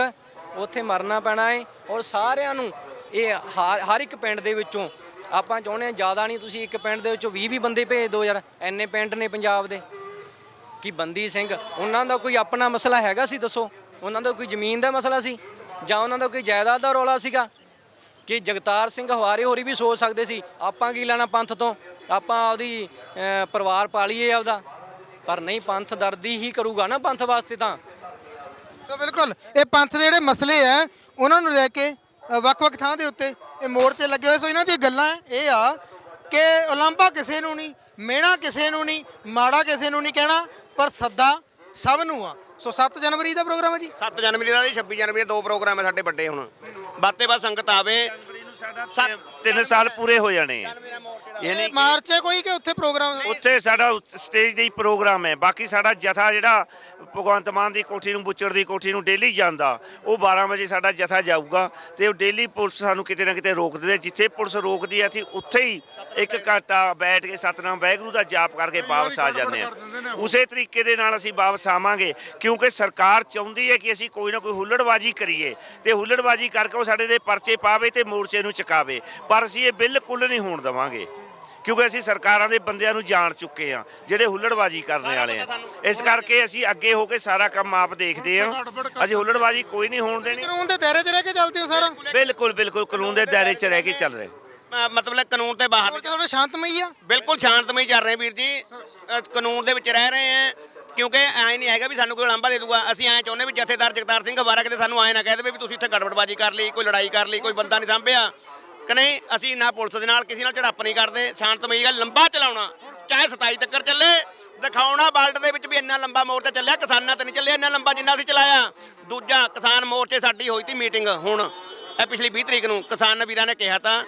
ਉੱਥੇ ਮਰਨਾ ਪੈਣਾ ਹੈ ਔਰ ਸਾਰਿਆਂ ਨੂੰ ਇਹ ਹਰ ਹਰ ਇੱਕ ਪਿੰਡ ਦੇ ਵਿੱਚੋਂ ਆਪਾਂ ਚਾਹੁੰਦੇ ਹਾਂ ਜ਼ਿਆਦਾ ਨਹੀਂ ਤੁਸੀਂ ਇੱਕ ਪਿੰਡ ਦੇ ਵਿੱਚੋਂ 20 20 ਬੰਦੇ ਭੇਜ ਦਿਓ ਯਾਰ ਐਨੇ ਪਿੰਡ ਨੇ ਪੰਜਾਬ ਦੇ। ਕਿ ਬੰਦੀ ਸਿੰਘ ਉਹਨਾਂ ਦਾ ਕੋਈ ਆਪਣਾ ਮਸਲਾ ਹੈਗਾ ਸੀ ਦੱਸੋ? ਉਹਨਾਂ ਦਾ ਕੋਈ ਜ਼ਮੀਨ ਦਾ ਮਸਲਾ ਸੀ? ਜਾਂ ਉਹਨਾਂ ਦਾ ਕੋਈ ਜਾਇਦਾਦ ਦਾ ਰੌਲਾ ਸੀਗਾ? ਕਿ ਜਗਤਾਰ ਸਿੰਘ ਹਵਾਰੇ ਹੋਰੀ ਵੀ ਸੋਚ ਸਕਦੇ ਸੀ ਆਪਾਂ ਕੀ ਲੈਣਾ ਪੰਥ ਤੋਂ? ਆਪਾਂ ਉਹਦੀ ਅਹ, ਪਰਿਵਾਰ ਪਾਲੀਏ ਆਪਦਾ। ਪਰ ਨਹੀਂ ਪੰਥ ਦਰਦੀ ਹੀ ਕਰੂਗਾ ਨਾ ਪੰਥ ਵਾਸਤੇ ਤਾਂ। ਸੋ ਬਿਲਕੁਲ। ਇਹ ਪੰਥ ਦੇ ਜਿਹੜੇ ਮਸਲੇ ਆ ਉਹਨਾਂ ਨੂੰ ਲੈ ਕੇ ਵੱਖ-ਵੱਖ ਥਾਂ ਦੇ ਉੱਤੇ ਇਹ ਮੋਰਚੇ ਲੱਗੇ ਹੋਏ। ਸੋ ਇਹਨਾਂ ਦੀਆਂ ਗੱਲਾਂ ਇਹ ਆ ਕਿ ਉਲੰਭਾ ਕਿਸੇ ਨੂੰ ਨਹੀਂ ਮਿਹਣਾ ਕਿਸੇ ਨੂੰ ਨਹੀਂ ਮਾੜਾ ਕਿਸੇ ਨੂੰ ਨਹੀਂ ਕਹਿਣਾ ਪਰ ਸੱਦਾ ਸਭ ਨੂੰ ਆ। ਸੋ 7 ਜਨਵਰੀ ਦਾ ਪ੍ਰੋਗਰਾਮ ਹੈ ਜੀ? 7 ਜਨਵਰੀ ਦਾ ਜੀ 26 ਜਨਵਰੀ ਦਾ ਦੋ ਪ੍ਰੋਗਰਾਮ ਹੈ ਸਾਡੇ ਵੱਡੇ ਹੁਣ। ਬਾਤੇ ਬਾਤ ਸੰਗਤ ਆਵੇ। ਸਾਡਾ 3 ਸਾਲ ਪੂਰੇ ਹੋ ਜਾਣੇ। ਯਾਨੀ ਮਾਰਚ ਹੈ ਕੋਈ ਕਿ ਉੱਥੇ ਪ੍ਰੋਗਰਾਮ ਉੱਥੇ ਸਾਡਾ ਸਟੇਜ ਦੇ ਹੀ ਪ੍ਰੋਗਰਾਮ ਹੈ। ਬਾਕੀ ਸਾਡਾ ਜਥਾ ਜਿਹੜਾ ਭਗਵੰਤ ਮਾਨ ਦੀ ਕੋਠੀ ਨੂੰ ਬੁੱਚੜ ਦੀ ਕੋਠੀ ਨੂੰ ਡੇਲੀ ਜਾਂਦਾ ਉਹ 12 ਵਜੇ ਸਾਡਾ ਜਥਾ ਜਾਊਗਾ ਤੇ ਉਹ ਡੇਲੀ ਪੁਲਿਸ ਸਾਨੂੰ ਕਿਤੇ ਨਾ ਕਿਤੇ ਰੋਕਦੀ ਹੈ ਜਿੱਥੇ ਪੁਲਿਸ ਰੋਕਦੀ ਹੈ ਅਸੀਂ ਉੱਥੇ ਹੀ ਇੱਕ ਘੰਟਾ ਬੈਠ ਕੇ ਸਤਨਾਮ ਵਾਹਿਗੁਰੂ ਦਾ ਜਾਪ ਕਰਕੇ ਵਾਪਸ ਆ ਜਾਂਦੇ ਆ। ਉਸੇ ਤਰੀਕੇ ਦੇ ਨਾਲ ਅਸੀਂ ਵਾਪਸ ਆਵਾਂਗੇ ਕਿਉਂਕਿ ਸਰਕਾਰ ਚਾਹੁੰਦੀ ਹੈ ਕਿ ਅਸੀਂ ਕੋਈ ਨਾ ਕੋਈ ਹੁੱਲੜਬਾਜੀ ਕਰੀਏ ਤੇ ਹੁੱਲੜਬਾਜੀ ਕਰਕੇ ਉਹ ਸਾਡੇ ਦੇ ਪਰਚੇ ਪਾਵੇ ਤੇ ਮੋਰਚੇ ਨੂੰ ਚੁਕਾਵੇ। ਪਰ ਅਸੀਂ ਇਹ ਬਿਲਕੁਲ ਨਹੀਂ ਹੋਣ ਦੇਵਾਂਗੇ। ਕਿਉਂਕਿ ਅਸੀਂ ਸਰਕਾਰਾਂ ਦੇ ਬੰਦਿਆਂ ਨੂੰ ਜਾਣ ਚੁੱਕੇ ਆ ਜਿਹੜੇ ਹੁੱਲੜਬਾਜੀ ਕਰਨ ਵਾਲੇ ਆ। ਇਸ ਕਰਕੇ ਅਸੀਂ ਅੱਗੇ ਹੋ ਕੇ ਸਾਰਾ ਕੰਮ ਆਪ ਦੇਖਦੇ ਆ ਅਸੀਂ ਹੁੱਲੜਬਾਜੀ ਕੋਈ ਨਹੀਂ ਹੋਣ ਦੇਣੀ। ਕਾਨੂੰਨ ਦੇ ਦਾਇਰੇ 'ਚ ਰਹਿ ਕੇ ਚੱਲਦੇ ਹੋ ਸਾਰਾ? ਬਿਲਕੁਲ ਬਿਲਕੁਲ ਕਾਨੂੰਨ ਦੇ ਦਾਇਰੇ 'ਚ ਰਹਿ ਕੇ ਚੱਲ ਰਹੇ। ਮਤਲਬ ਕਾਨੂੰਨ ਤੇ ਬਾਹਰ ਤੁਹਾਡਾ ਸ਼ਾਂਤਮਈ ਆ? ਬਿਲਕੁਲ ਸ਼ਾਂਤਮਈ ਚੱਲ ਰਹੇ ਵੀਰ ਜੀ। ਕਾਨੂੰਨ ਦੇ ਵਿੱਚ ਰਹਿ ਰਹੇ ਆ ਕਿਉਂਕਿ ਐ ਨਹੀਂ ਹੈਗਾ ਵੀ ਸਾਨੂੰ ਕੋਈ ਲਾਂਭਾ ਦੇ ਦੂਗਾ। ਅਸੀਂ ਐ ਚਾਹੁੰਦੇ ਵੀ ਜਥੇਦਾਰ ਜਗਤਾਰ ਸਿੰਘ ਹਵਾਰਾ ਕਿਤੇ ਸਾਨੂੰ ਐ ਨਾ ਕਹਿ ਦੇਵੇ ਵੀ ਤੁਸੀਂ ਇੱਥੇ ਗੜਬੜਬਾਜੀ ਕਰ ਲਈ ਕੋਈ ਲੜਾਈ ਕਰ ਲਈ ਕੋਈ ਬੰਦਾ ਨਹੀਂ ਸਾਂਭਿਆ। ਕਿ ਨਹੀਂ ਅਸੀਂ ਨਾ ਪੁਲਿਸ ਦੇ ਨਾਲ ਕਿਸੇ ਨਾਲ ਝੜਪ ਨਹੀਂ ਕਰਦੇ। ਸ਼ਾਂਤਮਈ ਗੱਲ ਲੰਬਾ ਚਲਾਉਣਾ, ਚਾਹੇ 27 ਤੱਕ ਚੱਲੇ, ਦਿਖਾਉਣਾ ਬਾਲਟ ਦੇ ਵਿੱਚ ਵੀ ਇੰਨਾ ਲੰਬਾ ਮੋਰਚਾ ਚੱਲਿਆ, ਕਿਸਾਨਾਂ ਤੇ ਨਹੀਂ ਚੱਲਿਆ, ਇੰਨਾ ਲੰਬਾ ਜਿੰਨਾ ਅਸੀਂ ਚਲਾਇਆ। ਦੂਜਾ, ਕਿਸਾਨ ਮੋਰਚੇ ਸਾਡੀ ਹੋਈ ਸੀ ਮੀਟਿੰਗ ਹੁਣ, ਇਹ ਪਿਛਲੀ 20 ਤਰੀਕ ਨੂੰ, ਕਿਸਾਨ ਵੀਰਾਂ ਨੇ ਕਿਹਾ ਤਾਂ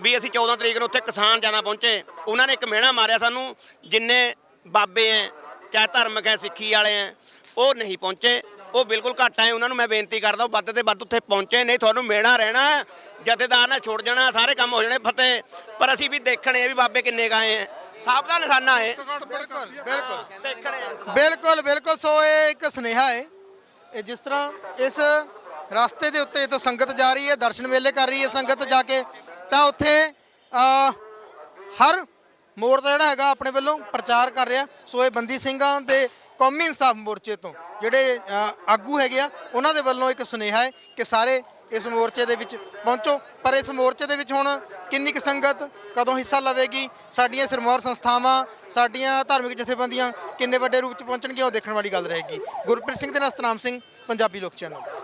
ਵੀ ਅਸੀਂ 14 ਤਰੀਕ ਨੂੰ ਉੱਥੇ ਕਿਸਾਨ ਜ਼ਿਆਦਾ ਪਹੁੰਚੇ। ਉਹਨਾਂ ਨੇ ਇੱਕ ਮਿਹਣਾ ਮਾਰਿਆ ਸਾਨੂੰ, ਜਿੰਨੇ ਬਾਬੇ ਐ, ਚਾਹੇ ਧਰਮਕ ਐ, ਸਿੱਖੀ ਵਾਲੇ ਐ, ਉਹ ਨਹੀਂ ਪਹੁੰਚੇ। ਉਹ ਬਿਲਕੁਲ ਘੱਟ ਆਏ ਉਹਨਾਂ ਨੂੰ ਮੈਂ ਬੇਨਤੀ ਕਰਦਾ ਉਹ ਵੱਧ ਤੇ ਵੱਧ ਉੱਥੇ ਪਹੁੰਚੇ ਨਹੀਂ ਤੁਹਾਨੂੰ ਮਿਹਣਾ ਰਹਿਣਾ ਹੈ। ਜਥੇਦਾਰ ਨਾਲ ਛੁੱਟ ਜਾਣਾ ਸਾਰੇ ਕੰਮ ਹੋ ਜਾਣੇ ਫਤਿਹ। ਪਰ ਅਸੀਂ ਵੀ ਦੇਖਣੇ ਆ ਵੀ ਬਾਬੇ ਕਿੰਨੇ ਗਾਏ ਐ ਸਭ ਦਾ ਨਿਸ਼ਾਨਾ ਹੈ ਬਿਲਕੁਲ ਬਿਲਕੁਲ। ਦੇਖਣੇ ਆ। ਬਿਲਕੁਲ ਬਿਲਕੁਲ ਸੋ ਇਹ ਇੱਕ ਸੁਨੇਹਾ ਹੈ। ਇਹ ਜਿਸ ਤਰ੍ਹਾਂ ਇਸ ਰਸਤੇ ਦੇ ਉੱਤੇ ਤੋਂ ਸੰਗਤ ਜਾ ਰਹੀ ਹੈ ਦਰਸ਼ਨ ਮੇਲੇ ਕਰ ਰਹੀ ਹੈ ਸੰਗਤ ਜਾ ਕੇ ਤਾਂ ਉੱਥੇ ਅ, ਹਰ ਮੋੜ ਦਾ ਜਿਹੜਾ ਹੈਗਾ ਆਪਣੇ ਵੱਲੋਂ ਪ੍ਰਚਾਰ ਕਰ ਰਿਹਾ। ਸੋ ਇਹ ਬੰਦੀ ਸਿੰਘਾਂ ਦੇ ਕੌਮੀ ਇਨਸਾਫ ਮੋਰਚੇ ਤੋਂ ਜਿਹੜੇ ਆਗੂ ਹੈਗੇ ਆ, ਉਹਨਾਂ ਦੇ ਵੱਲੋਂ ਇੱਕ ਸੁਨੇਹਾ ਹੈ ਕਿ ਸਾਰੇ ਇਸ ਮੋਰਚੇ ਦੇ ਵਿੱਚ ਪਹੁੰਚੋ। ਪਰ ਇਸ ਮੋਰਚੇ ਦੇ ਵਿੱਚ ਹੁਣ ਕਿੰਨੀ ਕੁ ਸੰਗਤ ਕਦੋਂ ਹਿੱਸਾ ਲਵੇਗੀ? ਸਾਡੀਆਂ ਸਿਰਮੌਰ ਸੰਸਥਾਵਾਂ, ਸਾਡੀਆਂ ਧਾਰਮਿਕ ਜਥੇਬੰਦੀਆਂ ਕਿੰਨੇ ਵੱਡੇ ਰੂਪ ਚ ਪਹੁੰਚਣਗੀਆਂ, ਉਹ ਦੇਖਣ ਵਾਲੀ ਗੱਲ ਰਹੇਗੀ। ਗੁਰਪ੍ਰੀਤ ਸਿੰਘ ਦੇ ਨਾਲ ਸਤਨਾਮ ਸਿੰਘ, ਪੰਜਾਬੀ ਲੋਕ ਚੈਨਲ।